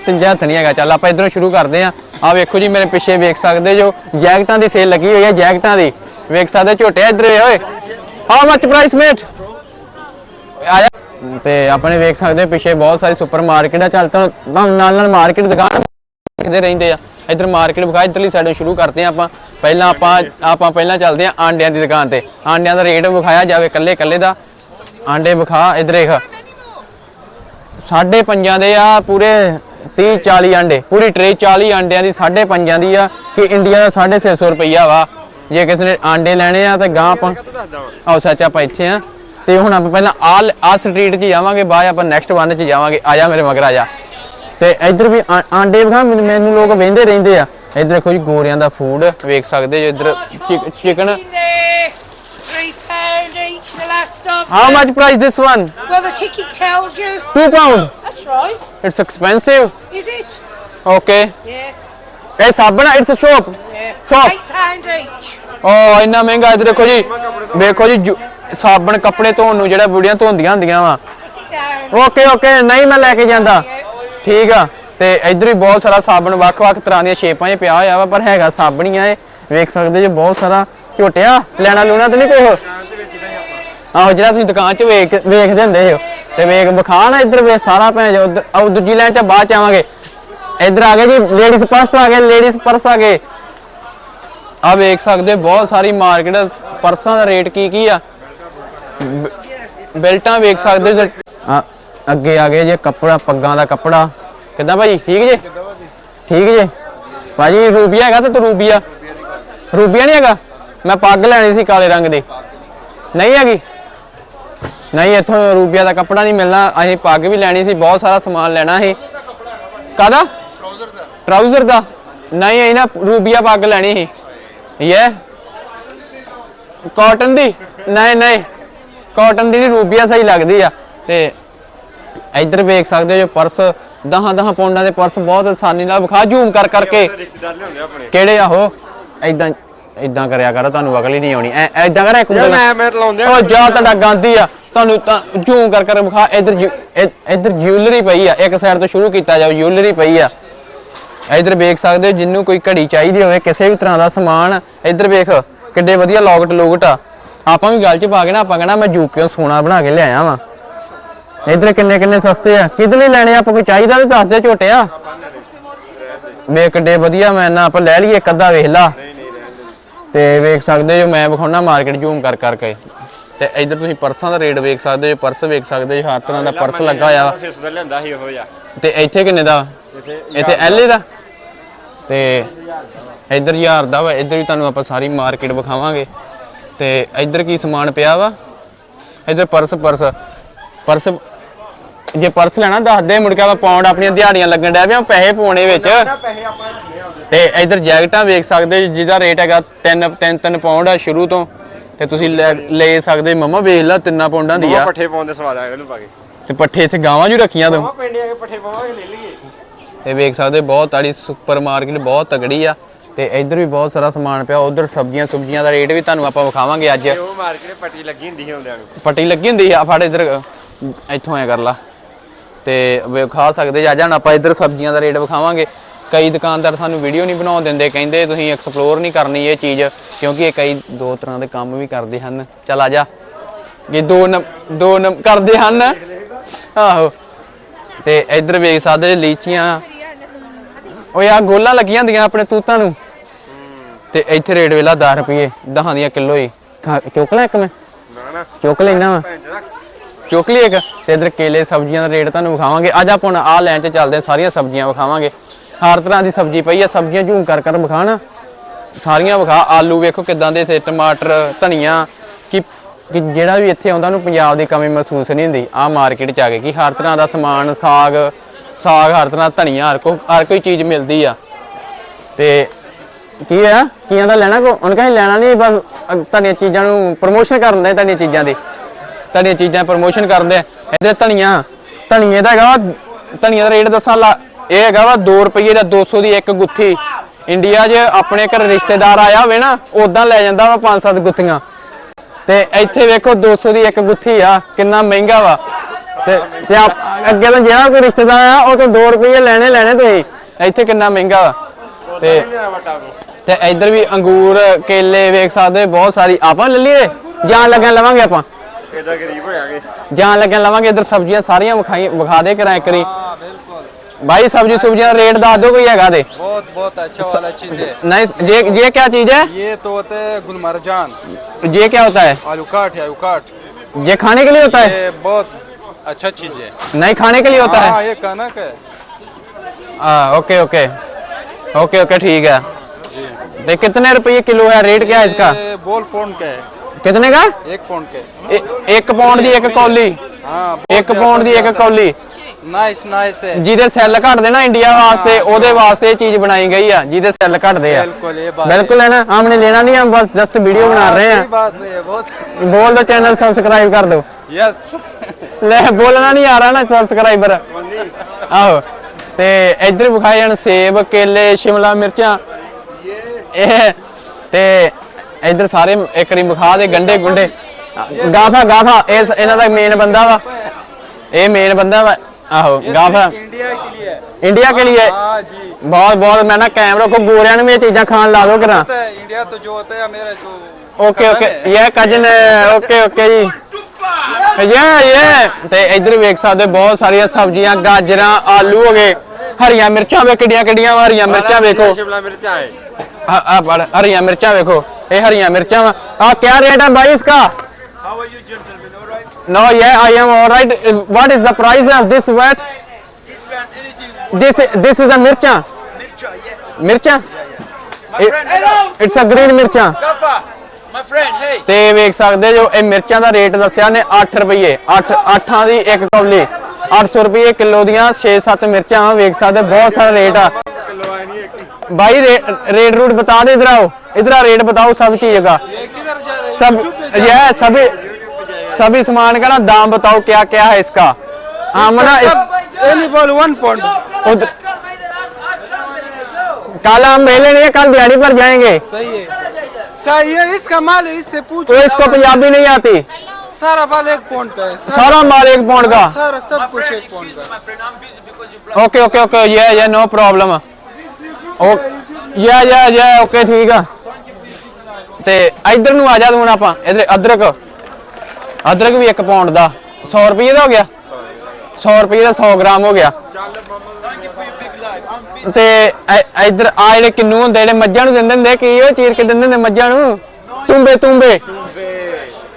ਤੀਜਾ ਹੱਥ ਨਹੀਂ ਹੈਗਾ। ਚੱਲ ਆਪਾਂ ਇਧਰੋਂ ਸ਼ੁਰੂ ਕਰਦੇ ਆ ਆ ਵੇਖੋ ਜੀ ਮੇਰੇ ਪਿੱਛੇ ਵੇਖ ਸਕਦੇ ਜੋ ਜੈਕਟਾਂ ਦੀ ਸੇਲ ਲੱਗੀ ਹੋਈ ਹੈ ਜੈਕਟਾਂ ਦੀ। ਵੇਖ ਸਕਦੇ ਝੋਟੇ ਇੱਧਰ ਓਏ ਹਾਊ ਮੱਚ ਪ੍ਰਾਈਸ ਮੇਟ ਆਇਆ। ਤੇ ਆਪਣੇ ਵੇਖ ਸਕਦੇ ਪਿੱਛੇ ਬਹੁਤ ਸਾਰੀ ਸੁਪਰ ਮਾਰਕੀਟ ਆ ਚੱਲ ਤਾਂ ਤੁਹਾਨੂੰ ਨਾਲ ਨਾਲ ਮਾਰਕੀਟ ਦੁਕਾਨ ਕਿਤੇ ਰਹਿੰਦੇ ਆ। ਇਧਰ ਮਾਰਕੀਟ ਵਿਖਾ ਇਧਰਲੀ ਸਾਈਡੋਂ ਸ਼ੁਰੂ ਕਰਦੇ ਆ ਆਪਾਂ। ਪਹਿਲਾਂ ਆਪਾਂ ਆਪਾਂ ਪਹਿਲਾਂ ਚੱਲਦੇ ਆ ਆਂਡਿਆਂ ਦੀ ਦੁਕਾਨ ਤੇ। ਆਂਡਿਆਂ ਦਾ ਰੇਟ ਵਿਖਾਇਆ ਜਾਵੇ ਕੱਲੇ ਕੱਲੇ ਦਾ। ਆਂਡੇ ਵਿਖਾ ਇਧਰ ਦੇਖ ਸਾਢੇ ਪੰਜਾਂ ਦੇ ਆ ਪੂਰੇ 30 40 ਆਂਡੇ। ਪੂਰੀ ਟਰੇ 40 ਆਂਡਿਆਂ ਦੀ ਸਾਢੇ ਪੰਜਾਂ ਦੀ ਆ ਕਿ ਇੰਡੀਆ ਦਾ 650 ਰੁਪਈਆ ਵਾ। ਜੇ ਕਿਸੇ ਨੇ ਆਂਡੇ ਲੈਣੇ ਆ ਤੇ ਗਾਂ ਆਪਾਂ ਆਓ ਸੱਚ ਆਪਾਂ ਇੱਥੇ ਆ। ਤੇ ਹੁਣ ਆਪਾਂ ਪਹਿਲਾਂ ਆ ਆ ਸਟਰੀਟ 'ਚ ਜਾਵਾਂਗੇ ਬਾਅਦ ਆਪਾਂ ਨੈਕਸਟ ਵਨ 'ਚ ਜਾਵਾਂਗੇ। ਆ ਜਾ ਮੇਰੇ ਮਗਰ ਆ ਜਾ। ਤੇ ਇੱਧਰ ਵੀ ਆਂਡੇ ਵਿਖਾ ਮੈਨੂੰ ਮੈਨੂੰ ਲੋਕ ਵੇਂਦੇ ਰਹਿੰਦੇ ਆ। ਇੱਧਰ ਦੇਖੋ ਜੀ ਗੋਰਿਆਂ ਦਾ ਫੂਡ ਵੇਖ ਸਕਦੇ ਜੋ ਇੱਧਰ chicken the last of. How much price this one? Well, the ticket tells you. Two pound. That's right. It's expensive. Is it? Okay. Yeah. ਇਹ ਸਾਬਣ ਆ it's shop Yeah. Shop. Eight pound each. ਓ ਇੰਨਾ ਮਹਿੰਗਾ ਇੱਧਰ ਦੇਖੋ ਜੀ ਵੇਖੋ ਜੀ ਜੁ- ਸਾਬਣ ਕੱਪੜੇ ਧੋਣ ਨੂੰ ਜਿਹੜਾ ਬੁੜੀਆਂ ਧੋਂਦੀਆਂ ਹੁੰਦੀਆਂ ਵਾ Put it down. Okay okay ਨਹੀਂ ਮੈਂ ਲੈ ਕੇ ਜਾਂਦਾ ਠੀਕ ਆ ਤੇ ਇੱਧਰ ਵੀ ਬਹੁਤ ਸਾਰਾ ਸਾਬਣ ਵੱਖ-ਵੱਖ ਤਰ੍ਹਾਂ ਦੀਆਂ ਸ਼ੇਪਾਂ 'ਚ ਪਿਆ ਹੋਇਆ ਵਾ ਪਰ ਹੈਗਾ ਸਾਬਣ ਹੀ ਆ ਇਹ ਵੇਖ ਸਕਦੇ ਜੋ ਬਹੁਤ ਸਾਰਾ ਝੋਟਿਆ ਲੈਣਾ ਲੂਣਾ ਤੇ ਨਹੀਂ ਕੋਈ ਆਹੋ, ਜਿਹੜਾ ਤੁਸੀਂ ਦੁਕਾਨ 'ਚ ਵੇਖ, ਵੇਖਦੇ ਹੁੰਦੇ ਹੋ ਤੇ ਵੇਖ ਵਿਖਾਣ ਇੱਧਰ ਵੇ ਸਾਰਾ ਭੈਣ ਜੋ ਉੱਧਰ ਦੂਜੀ ਲਾਈਨ 'ਚ ਬਾਅਦ ਚ ਆਵਾਂਗੇ। ਇੱਧਰ ਆ ਗਏ ਜੀ ਲੇਡੀਜ਼ ਪਰਸ ਆ ਗਏ ਲੇਡੀਜ਼ ਪਰਸ ਆ ਗਏ। ਆ ਵੇਖ ਸਕਦੇ ਬਹੁਤ ਸਾਰੀ ਮਾਰਕੀਟ ਪਰਸਾਂ ਦਾ ਰੇਟ ਕੀ ਕੀ ਆ? ਬੈਲਟਾਂ ਵੇਖ ਸਕਦੇ ਹੋ। ਅੱਗੇ ਆ ਗਏ ਜੇ ਕੱਪੜਾ, ਪੱਗਾਂ ਦਾ ਕੱਪੜਾ। ਕਿੱਦਾਂ ਭਾਜੀ, ਠੀਕ ਜੇ? ਠੀਕ ਜੇ? ਭਾਜੀ, ਰੂਬੀਆ ਹੈਗਾ ਤੇ ਤੂੰ ਰੂਬੀਆ? ਰੂਬੀਆ ਨਹੀਂ ਹੈਗਾ? ਮੈਂ ਪੱਗ ਲੈਣੀ ਸੀ ਕਾਲੇ ਰੰਗ ਦੀ। ਨਹੀਂ ਹੈਗੀ? ਨਹੀਂ ਇੱਥੋਂ ਰੂਬੀਆ ਦਾ ਕੱਪੜਾ ਨਹੀਂ ਮਿਲਣਾ। ਅਸੀਂ ਪੱਗ ਵੀ ਲੈਣੀ ਸੀ ਬਹੁਤ ਸਾਰਾ ਸਮਾਨ ਲੈਣਾ ਸੀ। ਕਾਦਾ ਟਰਾਊਜ਼ਰ ਦਾ। ਨਹੀਂ ਇਹ ਨਾ ਰੂਬੀਆ ਪੱਗ ਲੈਣੀ ਸੀ। ਇਹ ਕਾਟਨ ਦੀ। ਨਹੀਂ ਨਹੀਂ। ਕਾਟਨ ਦੀ ਨਹੀਂ ਰੂਬੀਆ ਸਹੀ ਲੱਗਦੀ ਆ। ਤੇ ਇੱਧਰ ਵੇਖ ਸਕਦੇ ਹੋ ਜੋ ਪਰਸ 10 10 ਪੌਂਡਾਂ ਦੇ ਪਰਸ ਬਹੁਤ ਆਸਾਨੀ ਨਾਲ ਵਿਖਾ ਜ਼ੂਮ ਕਰ ਕਰਕੇ। ਕਿਹੜੇ ਆਹੋ ਐਦਾਂ ਐਦਾਂ ਕਰਿਆ ਕਰ ਤੁਹਾਨੂੰ ਅਕਲ ਹੀ ਨਹੀਂ ਆਉਣੀ। ਐ ਐਦਾਂ ਕਰ ਇੱਕ ਯਾਰ ਮੈਂ ਮੈਂ ਲਾਉਂਦੇ ਉਹ ਜਾ ਤੁਹਾਡਾ ਗਾਂਧੀ ਆ। ਤੁਹਾਨੂੰ ਤਾਂ ਜ਼ੂਮ ਕਰ ਕਰ ਵਿਖਾ ਇੱਧਰ ਇੱਧਰ ਜਿਊਲਰੀ ਪਈ ਆ। ਇੱਕ ਸਾਈਡ ਤੋਂ ਸ਼ੁਰੂ ਕੀਤਾ ਜਾਓ ਜਿਊਲਰੀ ਪਈ ਆ। ਇੱਧਰ ਵੇਖ ਸਕਦੇ ਹੋ ਜਿੰਨੂੰ ਕੋਈ ਘੜੀ ਚਾਹੀਦੀ ਹੋਵੇ ਕਿਸੇ ਵੀ ਤਰ੍ਹਾਂ ਦਾ ਸਮਾਨ। ਇੱਧਰ ਵੇਖ ਕਿੱਡੇ ਵਧੀਆ ਲੋਕਟ ਲੋਕਟ ਆ। ਆਪਾਂ ਵੀ ਗੱਲ 'ਚ ਪਾ ਕੇ ਨਾ ਆਪਾਂ ਕਹਿਣਾ ਮੈਂ ਜੂਕਿਓ ਸੋਨਾ ਬਣਾ ਕੇ ਲਿਆਇਆ ਵਾਂ। ਇੱਧਰ ਕਿੰਨੇ ਕਿੰਨੇ ਸਸਤੇ ਆ। ਕਿਹਦੇ ਲਈ ਲੈਣੇ ਆ? ਆਪਾਂ ਕੋਈ ਚਾਹੀਦਾ ਤੇ ਦੱਸ ਦੇ ਝੋਟਿਆ। ਵੇਖ ਕਿੱਡੇ ਵਧੀਆ ਮੈਂ ਨਾ ਆਪਾਂ ਲੈ ਲਈਏ ਇੱਕ ਅੱਧਾ ਵੇਖ ਲਾ। ਤੇ ਵੇਖ ਸਕਦੇ ਜੋ ਮੈਂ ਵਿਖਾਉਣਾ ਮਾਰਕੀਟ ਜ਼ੂਮ ਕਰ ਕਰਕੇ ਤੇ ਇੱਧਰ ਤੁਸੀਂ ਪਰਸਾਂ ਦਾ ਰੇਟ ਵੇਖ ਸਕਦੇ ਹੋ ਪਰਸ ਵੇਖ ਸਕਦੇ ਹੋ ਹਰ ਤਰ੍ਹਾਂ ਦਾ ਪਰਸ ਲੱਗਾ ਹੋਇਆ। ਵਾ 600 ਦਾ ਲਿਆਂਦਾ ਸੀ ਉਹੋ ਜਿਹਾ। ਤੇ ਇੱਥੇ ਕਿੰਨੇ ਦਾ? ਇੱਥੇ ਐਲਏ ਦਾ। ਤੇ ਇੱਧਰ ਹਜ਼ਾਰ ਦਾ ਵਾ ਇੱਧਰ ਵੀ ਤੁਹਾਨੂੰ ਆਪਾਂ ਸਾਰੀ ਮਾਰਕੀਟ ਵਿਖਾਵਾਂਗੇ। ਤੇ ਇੱਧਰ ਕੀ ਸਮਾਨ ਪਿਆ ਵਾ? ਇੱਧਰ ਪਰਸ ਪਰਸ। ਪਰਸ ਜੇ ਪਰਸ ਲੈਣਾ ਦੱਸ ਦੇ ਮੁੜ ਕੇ ਆਪਾਂ ਪਾਉਂਡ ਆਪਣੀਆਂ ਦਿਹਾੜੀਆਂ ਲੱਗਣ ਡਿਆ ਪਿਆ ਪੈਸੇ ਪਾਉਣੇ ਵਿੱਚ। ਪੈਸੇ ਆਪਾਂ ਤੇ ਇੱਧਰ ਜੈਕਟਾਂ ਵੇਖ ਸਕਦੇ ਹੋ ਜਿਹਦਾ ਰੇਟ ਹੈਗਾ 3 3 3 ਪਾਉਂਡ ਆ ਸ਼ੁਰੂ ਤੋਂ। ਤੇ ਤੁਸੀਂ ਲੈ ਸਕਦੇ ਮਮਾ ਵੇਖ ਲੈ ਤਿੰਨਾਂ ਪਾਉਂਡਾਂ ਦੀ ਆ। ਪੱਠੇ ਪਾਉਂਦੇ ਸਵਾਦ ਆ ਇਹਨੂੰ ਪਾ ਕੇ। ਤੇ ਪੱਠੇ ਇੱਥੇ ਗਾਵਾਂ ਜੂ ਰੱਖੀਆਂ ਤੂੰ। ਪਿੰਡੇ ਆ ਕੇ ਪੱਠੇ ਪਾਵਾਂਗੇ ਲੈ ਲਈਏ। ਤੇ ਵੇਖ ਸਕਦੇ ਹੋ ਬਹੁਤ ਆੜੀ ਸੁਪਰ ਮਾਰਕੀਟ ਬਹੁਤ ਤਗੜੀ ਆ। ਤੇ ਇੱਧਰ ਵੀ ਬਹੁਤ ਸਾਰਾ ਸਮਾਨ ਪਿਆ ਉਧਰ ਸਬਜ਼ੀਆਂ ਸੁਬਜ਼ੀਆਂ ਦਾ ਰੇਟ ਵੀ ਤੁਹਾਨੂੰ ਆਪਾਂ ਵਿਖਾਵਾਂਗੇ ਅੱਜ। ਉਹ ਮਾਰਕੀਟ ਪੱਟੀ ਲੱਗੀ ਹੁੰਦੀ ਸੀ ਹੁੰਦਿਆਂ ਨੂੰ। ਪੱਟੀ ਲੱਗੀ ਹੁੰਦੀ ਆ ਫੜ ਇੱਧਰ ਇੱਥੋਂ ਐ ਕਰ ਲਾ। ਤੇ ਵਿਖਾ ਸਕਦੇ ਜਾ ਜਾਣ ਆਪਾਂ ਇੱਧਰ ਸਬਜ਼ੀਆਂ ਦਾ ਰੇਟ ਵਿਖਾਵਾਂਗੇ। ਕਈ ਦੁਕਾਨਦਾਰ ਸਾਨੂੰ ਵੀਡੀਓ ਨਹੀਂ ਬਣਾਉਣ ਦਿੰਦੇ ਕਹਿੰਦੇ ਤੁਸੀਂ ਐਕਸਪਲੋਰ ਨਹੀਂ ਕਰਨੀ ਇਹ ਚੀਜ਼ ਕਿਉਂਕਿ ਇਹ ਕਈ ਦੋ ਤਰ੍ਹਾਂ ਦੇ ਕੰਮ ਵੀ ਕਰਦੇ ਹਨ। ਚੱਲ ਆ ਜਾ। ਇਹ ਦੋ ਦੋ ਕਰਦੇ ਹਨ। ਆਹੋ। ਤੇ ਇੱਧਰ ਵੇਖ ਸਕਦੇ ਲੀਚੀਆਂ। ਓਏ ਆ ਗੋਲਾਂ ਲੱਗੀਆਂ ਹੁੰਦੀਆਂ ਆਪਣੇ ਤੂਤਾਂ ਨੂੰ। ਤੇ ਇੱਥੇ ਰੇਟ ਵੇਲਾ 10 ਰੁਪਏ 10 ਦੀਆਂ ਕਿਲੋ ਹੀ। ਚੁੱਕ ਲੈ ਇੱਕ ਮੈਂ। ਨਾ ਨਾ। ਚੁੱਕ ਲੈਣਾ ਵਾ। ਚੁੱਕ ਲਈ ਇੱਕ। ਤੇ ਇਧਰ ਕੇਲੇ ਸਬਜ਼ੀਆਂ ਦਾ ਰੇਟ ਤੁਹਾਨੂੰ ਵਿਖਾਵਾਂਗੇ। ਅੱਜ ਆਪਾਂ ਆਹ ਲਾਈਨ 'ਚ ਚੱਲਦੇ ਸਾਰੀਆਂ ਸਬਜ਼ੀਆਂ ਵਿਖਾਵਾਂਗੇ। ਹਰ ਤਰ੍ਹਾਂ ਦੀ ਸਬਜ਼ੀ ਪਈ ਆ, ਸਬਜ਼ੀਆਂ ਝੂਮ ਕਰ ਕਰ ਵਿਖਾਣਾ ਸਾਰੀਆਂ ਵਿਖਾ, ਆਲੂ ਵੇਖੋ ਕਿਦਾਂ ਦੇ ਇੱਥੇ ਟਮਾਟਰ, ਧਨੀਆ, ਕਿ ਕਿ ਜਿਹੜਾ ਵੀ ਇੱਥੇ ਆਉਂਦਾ, ਉਹਨੂੰ ਪੰਜਾਬ ਦੀ ਕਮੀ ਮਹਿਸੂਸ ਨਹੀਂ ਹੁੰਦੀ। ਆ ਮਾਰਕੀਟ 'ਚ ਆ ਕੇ ਕਿ ਹਰ ਤਰ੍ਹਾਂ ਦਾ ਸਮਾਨ, ਸਾਗ ਸਾਗ ਹਰ ਤਰ੍ਹਾਂ ਦਾ ਧਨੀਆ, ਹਰ ਕੋ, ਹਰ ਕੋਈ ਚੀਜ਼ ਮਿਲਦੀ ਆ। ਤੇ ਕੀ ਆ? ਕੀਆਂ ਦਾ ਲੈਣਾ ਕੋ, ਉਹਨਾਂ ਕਹਿੰਦੇ ਲੈਣਾ ਨਹੀਂ, ਬਸ ਤੁਹਾਡੀਆਂ ਚੀਜ਼ਾਂ ਨੂੰ ਪ੍ਰਮੋਸ਼ਨ ਕਰਨ ਦੇ ਤੁਹਾਡੀਆਂ ਚੀਜ਼ਾਂ ਦੀ। ਤੁਹਾਡੀਆਂ ਚੀਜ਼ਾਂ ਪ੍ਰਮੋਸ਼ਨ ਕਰਦੇ ਆ ਇਹਦੇ ਧਨੀਆ, ਧਨੀਏ ਦਾ ਹੈਗਾ ਵਾ ਧਨੀਆ ਦਾ ਰੇਟ ਦੱਸਾਂ ਲਾ ਇਹ ਹੈਗਾ ਵਾ 2 ਰੁਪਏ ਦਾ 200 ਦੀ ਇੱਕ ਗੁੱਥੀ ਇੰਡੀਆ 'ਚ ਆਪਣੇ ਘਰ ਰਿਸ਼ਤੇਦਾਰ ਆਇਆ ਹੋਵੇ ਨਾ ਉਦਾਂ ਲੈ ਜਾਂਦਾ ਵਾ 5-7 ਗੁੱਥੀਆਂ ਤੇ ਇੱਥੇ ਵੇਖੋ 200 ਦੀ ਇੱਕ ਗੁੱਥੀ ਆ ਕਿੰਨਾ ਮਹਿੰਗਾ ਵਾ। ਤੇ ਤੇ ਅੱਗੇ ਤਾਂ ਜਿਹੜਾ ਕੋਈ ਰਿਸ਼ਤੇਦਾਰ ਆ ਉਹ ਤੋਂ 2 ਰੁਪਏ ਲੈਣੇ ਲੈਣੇ ਤੁਸੀਂ। ਇੱਥੇ ਕਿੰਨਾ ਮਹਿੰਗਾ ਵਾ। ਤੇ ਤੇ ਇੱਧਰ ਵੀ ਅੰਗੂਰ ਕੇਲੇ ਵੇਖ ਸਕਦੇ ਹੋ, ਬਹੁਤ ਸਾਰੀ। ਆਪਾਂ ਲੈ ਲਈਏ ਜਾਣ ਲੱਗਿਆ ਲਵਾਂਗੇ ਆਪਾਂ। ਇਹਦਾ ਗਰੀਬ ਹੋਇਆਗੇ ਜਾਣ ਲੱਗਿਆ ਲਵਾਂਗੇ ਇੱਧਰ ਸਬਜ਼ੀਆਂ ਸਾਰੀਆਂ ਵਿਖਾਈ ਵਿਖਾ ਦੇ ਕਰਾਂ ਇੱਕ ਵਾਰੀ। भाई सब्ज़ी सब्ज़ियाँ रेट दस दो कोई दे बहुत बहुत अच्छा वाला चीज़ है। नहीं ये ये क्या चीज़ है? ये तो होता है गुलमरजान। ये क्या होता है? आलू काट है आलू काट। ये खाने के लिए होता है? बहुत अच्छा चीज़ है। नहीं खाने के लिए होता है? हाँ ये कनक है। हाँ ओके ओके। ओके ओके ठीक है। तो कितने रुपये किलो है? रेट क्या है इसका? बोल पौंड का है। कितने का? एक पौंड का एक पाउंड दी एक कौली। हाँ एक पाउंड दी एक कौली। ਨਾਈਸ ਨਾਈਸ ਹੈ ਜਿਹਦੇ ਸੈੱਲ ਘਟਦੇ ਨਾ ਇੰਡੀਆ ਵਾਸਤੇ ਉਹਦੇ ਵਾਸਤੇ ਚੀਜ਼ ਬਣਾਈ ਗਈ ਆ ਜਿਹਦੇ ਸੈੱਲ ਘਟਦੇ ਆ। ਬਿਲਕੁਲ ਇਹ ਬਾਤ ਬਿਲकुल है ना हमने लेना नहीं हम बस जस्ट वीडियो बना रहे हैं ਬਾਤ ਨਹੀਂ ਹੈ ਬਹੁਤ। ਯੈਸ ਲੈ ਬੋਲਣਾ ਨਹੀਂ ਆ ਰਹਾ ਨਾ ਸਬਸਕ੍ਰਾਈਬਰ ਆਹੋ ਤੇ ਇੱਧਰ ਵਿਖਾਏ ਹਨ ਸੇਬ ਕੇਲੇ ਸ਼ਿਮਲਾ ਮਿਰਚਾਂ। ਇਹ ਤੇ ਇਧਰ ਸਾਰੇ ਇੱਕ ਰੀ ਵਿਖਾ ਦੇ ਗੰਡੇ ਗੁੰਡੇ। ਗਾਫਾ ਗਾਫਾ ਇਹ ਇਹਨਾਂ ਦਾ ਮੇਨ ਬੰਦਾ ਵਾ। ਇਹ ਮੇਨ ਬੰਦਾ ਵਾ। ਆਹੋ ਗਾਫਾ इंडिया के लिए है ਇੰਡੀਆ ਕੇ लिए हाँ जी ਬਹੁਤ ਬਹੁਤ ਮੈਂ ਨਾ ਕੈਮਰਾ ਕੋ ਗੋਰਿਆਂ ਨੂੰ ਵੀ ਇਹ ਚੀਜ਼ਾਂ ਖਾਣ ਲਾ ਦੋ ਕਰਾਂ पता है इंडिया तो जो होता है मेरा जो ਓਕੇ cousin ਓਕੇ है। ਇਹ ਕਜਨ ਓਕੇ ਓਕੇ ਜੀ ਯੇ ਯੇ ਤੇ ਇੱਧਰ ਵੇਖ ਸਕਦੇ ਹੋ ਬਹੁਤ ਸਾਰੀਆਂ ਸਬਜ਼ੀਆਂ ਗਾਜਰਾਂ ਆਲੂ ਹੋ ਗਏ ਹਰੀਆਂ ਮਿਰਚਾਂ ਵੇ ਕਿੱਡੀਆਂ ਕਿੱਡੀਆਂ ਵਾ ਹਰੀਆਂ ਮਿਰਚਾਂ ਵੇਖੋ ਸ਼ਿਮਲਾ ਮਿਰਚਾਂ ਹੈ ਆ ਆ ਪੜ ਹਰੀਆਂ ਮਿਰਚਾਂ ਵੇਖੋ ਇਹ ਹਰੀਆਂ ਮਿਰਚਾਂ ਵਾ ਆ ਕੀ ਰੇਟ ਹੈ ਭਾਈ ਇਸਕਾ How are you gentlemen all right No, yeah, I am all right. What is the price of this wet? this one anything This this is a mircha. Mircha, yeah. Mircha? my friend hello It's a green mircha. Gafa my friend hey ਤੇ ਵੇਖ ਸਕਦੇ ਜੋ ਇਹ ਮਿਰਚਾਂ ਦਾ rate ਦੱਸਿਆ ਨੇ 8 ਰੁਪਏ 8 8 ਦੀ ਇੱਕ ਕੌਲੀ 800 ਰੁਪਏ ਕਿਲੋ ਦੀਆਂ 6-7 ਮਿਰਚਾਂ ਵਾ, ਵੇਖ ਸਕਦੇ ਬਹੁਤ ਸਾਰਾ ਰੇਟ ਆ ਕਿਲੋ ਆਈ ਨਹੀਂ ਇੱਕ भाई रे, रेट रूट बता दे इधर आओ इधर आ रेट बताओ सब चीज का ये किधर जा रहे सब यह सभी सभी सामान का ना दाम बताओ क्या क्या है इसका हम ना इस- एनी बॉल वन पॉइंट उधर- कल हम मेले नहीं है कल दिहाड़ी पर जाएंगे सही है सही है इसका माल है इससे पूछो तो इसको पंजाबी नहीं आती सारा माल एक पॉइंट का है सारा माल एक पाउंड का सारा सब कुछ एक पॉइंट का ओके ओके ओके ये ये नो प्रॉब्लम ओ या या या ओके ठीक ਆ ਤੇ ਇਧਰ ਨੂੰ ਆ ਜਾ ਤੂੰ ਹੁਣ ਆਪਾਂ ਇਧਰ ਅਦਰਕ ਅਦਰਕ ਵੀ 1 ਪਾਉਂਡ ਦਾ 100 ਰੁਪਏ ਦਾ ਹੋ ਗਿਆ। 100 ਰੁਪਏ ਦਾ 100 ਗ੍ਰਾਮ ਹੋ ਗਿਆ। ਤੇ ਇਧਰ ਆ ਜਿਹੜੇ ਕਿੰਨੂ ਹੁੰਦੇ, ਜਿਹੜੇ ਮੱਝਾਂ ਨੂੰ ਦਿੰਦੇ ਹੁੰਦੇ, ਕੀ ਉਹ ਚੀਰ ਕੇ ਦਿੰਦੇ ਹੁੰਦੇ ਮੱਝਾਂ ਨੂੰ? ਤੁੰਬੇ ਤੁੰਬੇ।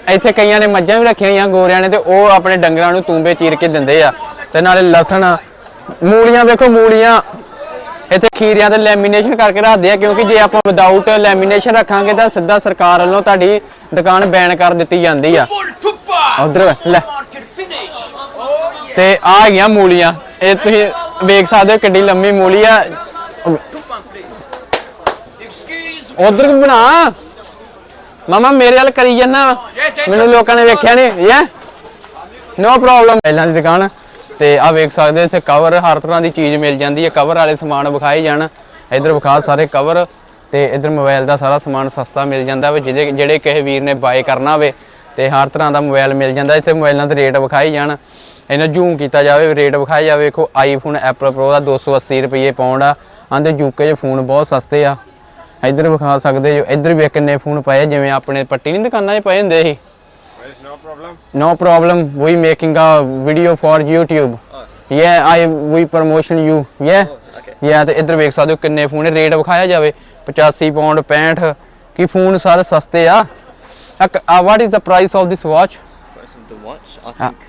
ਇੱਥੇ ਕਈਆਂ ਨੇ ਮੱਝਾਂ ਵੀ ਰੱਖੀਆਂ ਹੋਈਆਂ, ਗੋਰਿਆਂ ਨੇ, ਤੇ ਉਹ ਆਪਣੇ ਡੰਗਰਾਂ ਨੂੰ ਤੂੰਬੇ ਚੀਰ ਕੇ ਦਿੰਦੇ ਆ। ਤੇ ਨਾਲੇ ਲਸਣ, ਮੂਲੀਆਂ, ਵੇਖੋ ਮੂਲੀਆਂ ਇੱਥੇ ਖੀਰਿਆਂ ਤੇ ਲੈਮੀਨੇਸ਼ਨ ਕਰਕੇ ਰੱਖਦੇ ਆ ਕਿਉਂਕਿ ਜੇ ਆਪਾਂ ਵਿਦਆਊਟ ਲੈਮੀਨੇਸ਼ਨ ਰੱਖਾਂਗੇ ਤਾਂ ਸਿੱਧਾ ਸਰਕਾਰ ਵੱਲੋਂ ਤੁਹਾਡੀ ਦੁਕਾਨ ਬੈਨ ਕਰ ਦਿੱਤੀ ਜਾਂਦੀ ਆ। ਉਧਰ ਲੈ। ਤੇ ਆ ਗਈਆਂ ਮੂਲੀਆਂ। ਇਹ ਤੁਸੀਂ ਵੇਖ ਸਕਦੇ ਹੋ ਕਿੱਡੀ ਲੰਮੀ ਮੂਲੀ ਆ। ਉਧਰ ਵੀ ਬਣਾ। ਮਾਮਾ ਮੇਰੇ ਵੱਲ ਕਰੀ ਜਾਂਦਾ। ਮੈਨੂੰ ਲੋਕਾਂ ਨੇ ਵੇਖਿਆ ਨਹੀਂ ਯਾ ਨੋ ਪ੍ਰੋਬਲਮ ਪਹਿਲਾਂ ਦੀ ਦੁਕਾਨ। ਤੇ ਆ ਵੇਖ ਸਕਦੇ ਇੱਥੇ ਕਵਰ ਹਰ ਤਰ੍ਹਾਂ ਦੀ ਚੀਜ਼ ਮਿਲ ਜਾਂਦੀ ਹੈ। ਕਵਰ ਵਾਲੇ ਸਮਾਨ ਵਿਖਾਏ ਜਾਣ। ਇਧਰ ਵਿਖਾ ਸਾਰੇ ਕਵਰ ਤੇ ਇਧਰ ਮੋਬਾਈਲ ਦਾ ਸਾਰਾ ਸਮਾਨ ਸਸਤਾ ਮਿਲ ਜਾਂਦਾ ਵੇ, ਜਿਹਦੇ ਜਿਹੜੇ ਕਿਸੇ ਵੀਰ ਨੇ ਬਾਏ ਕਰਨਾ ਹੋਵੇ ਤੇ ਹਰ ਤਰ੍ਹਾਂ ਦਾ ਮੋਬਾਈਲ ਮਿਲ ਜਾਂਦਾ। ਇੱਥੇ ਮੋਬਾਈਲਾਂ ਦੇ ਰੇਟ ਵਿਖਾਏ ਜਾਣ। ਇਹਨਾਂ ਜ਼ੂਮ ਕੀਤਾ ਜਾਵੇ, ਰੇਟ ਵਿਖਾਏ ਜਾਵੇ। ਵੇਖੋ ਆਈਫੋਨ ਐਪਲ ਪ੍ਰੋ ਦਾ 280 ਰੁਪਏ ਪਾਉਂਡ ਆ। ਆਂਦੇ ਯੂਕੇ 'ਚ ਫੋਨ ਬਹੁਤ ਸਸਤੇ ਆ। ਇੱਧਰ ਵਿਖਾ ਸਕਦੇ ਜੋ ਇੱਧਰ ਵੀ ਕਿੰਨੇ ਫੋਨ ਪਏ ਜਿਵੇਂ ਆਪਣੇ ਪੱਟੀ ਨਹੀਂ ਦੁਕਾਨਾਂ 'ਚ ਪਏ ਹੁੰਦੇ ਸੀ? No problem No problem. We making a video for YouTube. Yeah, I we promotion you. Yeah. Yeah ਤੇ ਇੱਧਰ ਵੇਖ ਸਕਦੇ ਹੋ ਕਿੰਨੇ ਫੋਨ ਰੇਟ ਵਿਖਾਇਆ ਜਾਵੇ 85 ਪਾਉਂਡ 65 ਕੀ ਫੋਨ ਸਾਰੇ ਸਸਤੇ ਆ what is the price of this watch The watch, I think,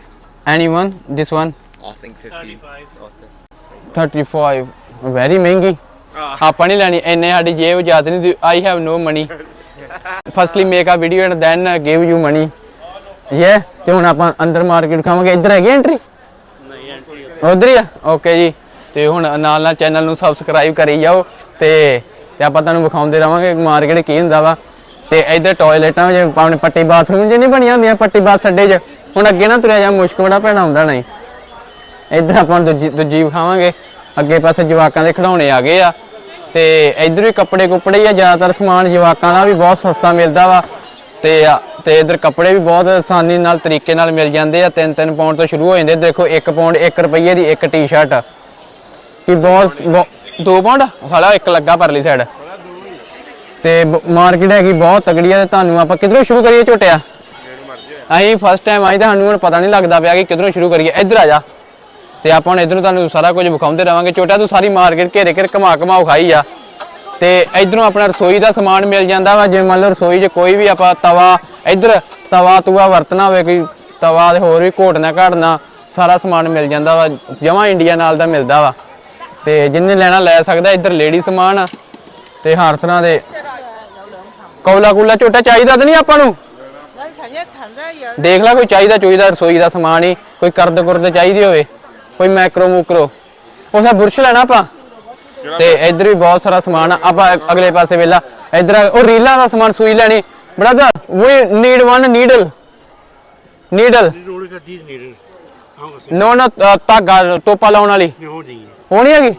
anyone this one I think 50. 35 very ਮਹਿੰਗੀ ਆਪਾਂ ਨਹੀਂ ਲੈਣੀ ਇੰਨੇ ਸਾਡੀ ਜੇਬ ਜ਼ਿਆਦਾ ਨਹੀਂ I have no money firstly make a video and then give you money ਯੇ ਤੇ ਹੁਣ ਆਪਾਂ ਅੰਦਰ ਮਾਰਕੀਟ ਖਾਵਾਂਗੇ। ਇੱਧਰ ਹੈਗੀ ਐਂਟਰੀ ਨਹੀਂ ਐਂਟਰੀ ਉਧਰ ਹੀ ਆ? ਓਕੇ ਜੀ। ਤੇ ਹੁਣ ਨਾਲ ਨਾਲ ਚੈਨਲ ਨੂੰ ਸਬਸਕ੍ਰਾਈਬ ਕਰੀ ਜਾਓ। ਤੇ ਤੇ ਆਪਾਂ ਤੁਹਾਨੂੰ ਵਿਖਾਉਂਦੇ ਰਵਾਂਗੇ ਮਾਰਕੀਟ ਕੀ ਹੁੰਦਾ ਵਾ। ਤੇ ਇੱਧਰ ਟਾਇਲਟਾਂ ਜਿਵੇਂ ਆਪਣੇ ਪੱਟੀ ਬਾਥਰੂਮ 'ਚ ਨਹੀਂ ਬਣੀਆਂ ਹੁੰਦੀਆਂ, ਪੱਟੀ ਬਾਥ ਅੱਡੇ 'ਚ। ਹੁਣ ਅੱਗੇ ਨਾ ਤੁਰਿਆ ਜਾ, ਮੁਸ਼ਕ ਬੜਾ ਪੈਣਾ ਹੁੰਦਾ ਨਹੀਂ। ਇੱਧਰ ਆਪਾਂ ਦੂਜੀ ਦੂਜੀ ਵਿਖਾਵਾਂਗੇ। ਅੱਗੇ ਪਾਸੇ ਜਵਾਕਾਂ ਦੇ ਖਿਡੌਣੇ ਆ ਗਏ ਆ। ਤੇ ਇੱਧਰ ਵੀ ਕੱਪੜੇ ਕੁੱਪੜੇ ਆ, ਜ਼ਿਆਦਾਤਰ ਸਮਾਨ ਜਵਾਕਾਂ ਦਾ ਵੀ ਬਹੁਤ ਸਸਤਾ ਮਿਲਦਾ ਵਾ। ਤੇ ਤੇ ਇੱਧਰ ਕੱਪੜੇ ਵੀ ਬਹੁਤ ਆਸਾਨੀ ਨਾਲ ਤਰੀਕੇ ਨਾਲ ਮਿਲ ਜਾਂਦੇ ਆ। 3-3 ਪਾਉਂਡ ਤੋਂ ਸ਼ੁਰੂ ਹੋ ਜਾਂਦੇ ਦੇਖੋ 1 ਪਾਉਂਡ 1 ਰੁਪਏ ਦੀ ਇੱਕ ਟੀ-ਸ਼ਰਟ ਕੀ ਬਹੁਤ 2 ਪਾਉਂਡ ਸਾਲਾ ਇੱਕ ਲੱਗਾ ਪਰਲੀ ਸਾਈਡ ਤੇ ਮਾਰਕੀਟ ਹੈਗੀ ਬਹੁਤ ਤਗੜੀ ਆ ਤੇ ਤੁਹਾਨੂੰ ਆਪਾਂ ਕਿਧਰੋਂ ਸ਼ੁਰੂ ਕਰੀਏ ਝੋਟਿਆ? ਅਸੀਂ ਫਸਟ ਟਾਈਮ ਆਈ ਤਾਂ ਸਾਨੂੰ ਹੁਣ ਪਤਾ ਨਹੀਂ ਲੱਗਦਾ ਪਿਆ ਕਿ ਕਿੱਧਰੋਂ ਸ਼ੁਰੂ ਕਰੀਏ। ਇੱਧਰ ਆ ਜਾ। ਤੇ ਆਪਾਂ ਹੁਣ ਇਧਰੋਂ ਤੁਹਾਨੂੰ ਸਾਰਾ ਕੁਝ ਵਿਖਾਉਂਦੇ ਰਵਾਂਗੇ। ਛੋਟਾ ਤੂੰ ਸਾਰੀ ਮਾਰਕੀਟ ਘੇਰੇ ਘੇਰ ਘਮਾ ਘਮਾ ਖਾਈ ਆ। ਤੇ ਇਧਰੋਂ ਆਪਣਾ ਰਸੋਈ ਦਾ ਸਮਾਨ ਮਿਲ ਜਾਂਦਾ ਵਾ ਜਿਵੇਂ ਮੰਨ ਲਓ ਰਸੋਈ 'ਚ ਕੋਈ ਵੀ ਆਪਾਂ ਤਵਾ, ਇਧਰ ਤਵਾ, ਤੂਆ ਵਰਤਣਾ ਹੋਵੇ, ਕੋਈ ਤਵਾ ਤੇ ਹੋਰ ਵੀ ਘੋਟਣਾ ਘੜਨਾ ਸਾਰਾ ਸਮਾਨ ਮਿਲ ਜਾਂਦਾ ਵਾ, ਜਮਾ ਇੰਡੀਆ ਨਾਲ ਦਾ ਮਿਲਦਾ ਵਾ। ਤੇ ਜਿੰਨੇ ਲੈਣਾ ਲੈ ਸਕਦਾ, ਇੱਧਰ ਲੇਡੀ ਸਮਾਨ ਆ ਤੇ ਹਰ ਤਰ੍ਹਾਂ ਦੇ ਕੌਲਾ ਕੂਲਾ ਝੋਟਾ ਚਾਹੀਦਾ ਤਾਂ ਨਹੀਂ ਆਪਾਂ ਨੂੰ? ਦੇਖ ਲੈ, ਕੋਈ ਚਾਹੀਦਾ ਚੋਈਦਾ ਰਸੋਈ ਦਾ ਸਮਾਨ ਹੀ, ਕੋਈ ਕਰਦ ਕੁਰਦ ਚਾਹੀਦੀ ਹੋਵੇ, ਕੋਈ ਮੈਕਰੋ ਮੁਕਰੋ ਉਹਦਾ ਬੁਰਸ਼ ਲੈਣਾ ਆਪਾਂ। ਤੇ ਇੱਧਰ ਵੀ ਬਹੁਤ ਸਾਰਾ ਸਮਾਨ ਆ। ਆਪਾਂ ਅਗਲੇ ਪਾਸੇ ਵੇਲਾ। ਇੱਧਰ ਆ- ਉਹ ਰੀਲਾਂ ਦਾ ਸਮਾਨ ਸੂਈ ਲੈਣੀ। Brother we need one needle needle no no ਧਾਗਾ ਟੋਪਾ ਲਾਉਣ ਵਾਲੀ। ਹੋਣੀ ਹੈਗੀ?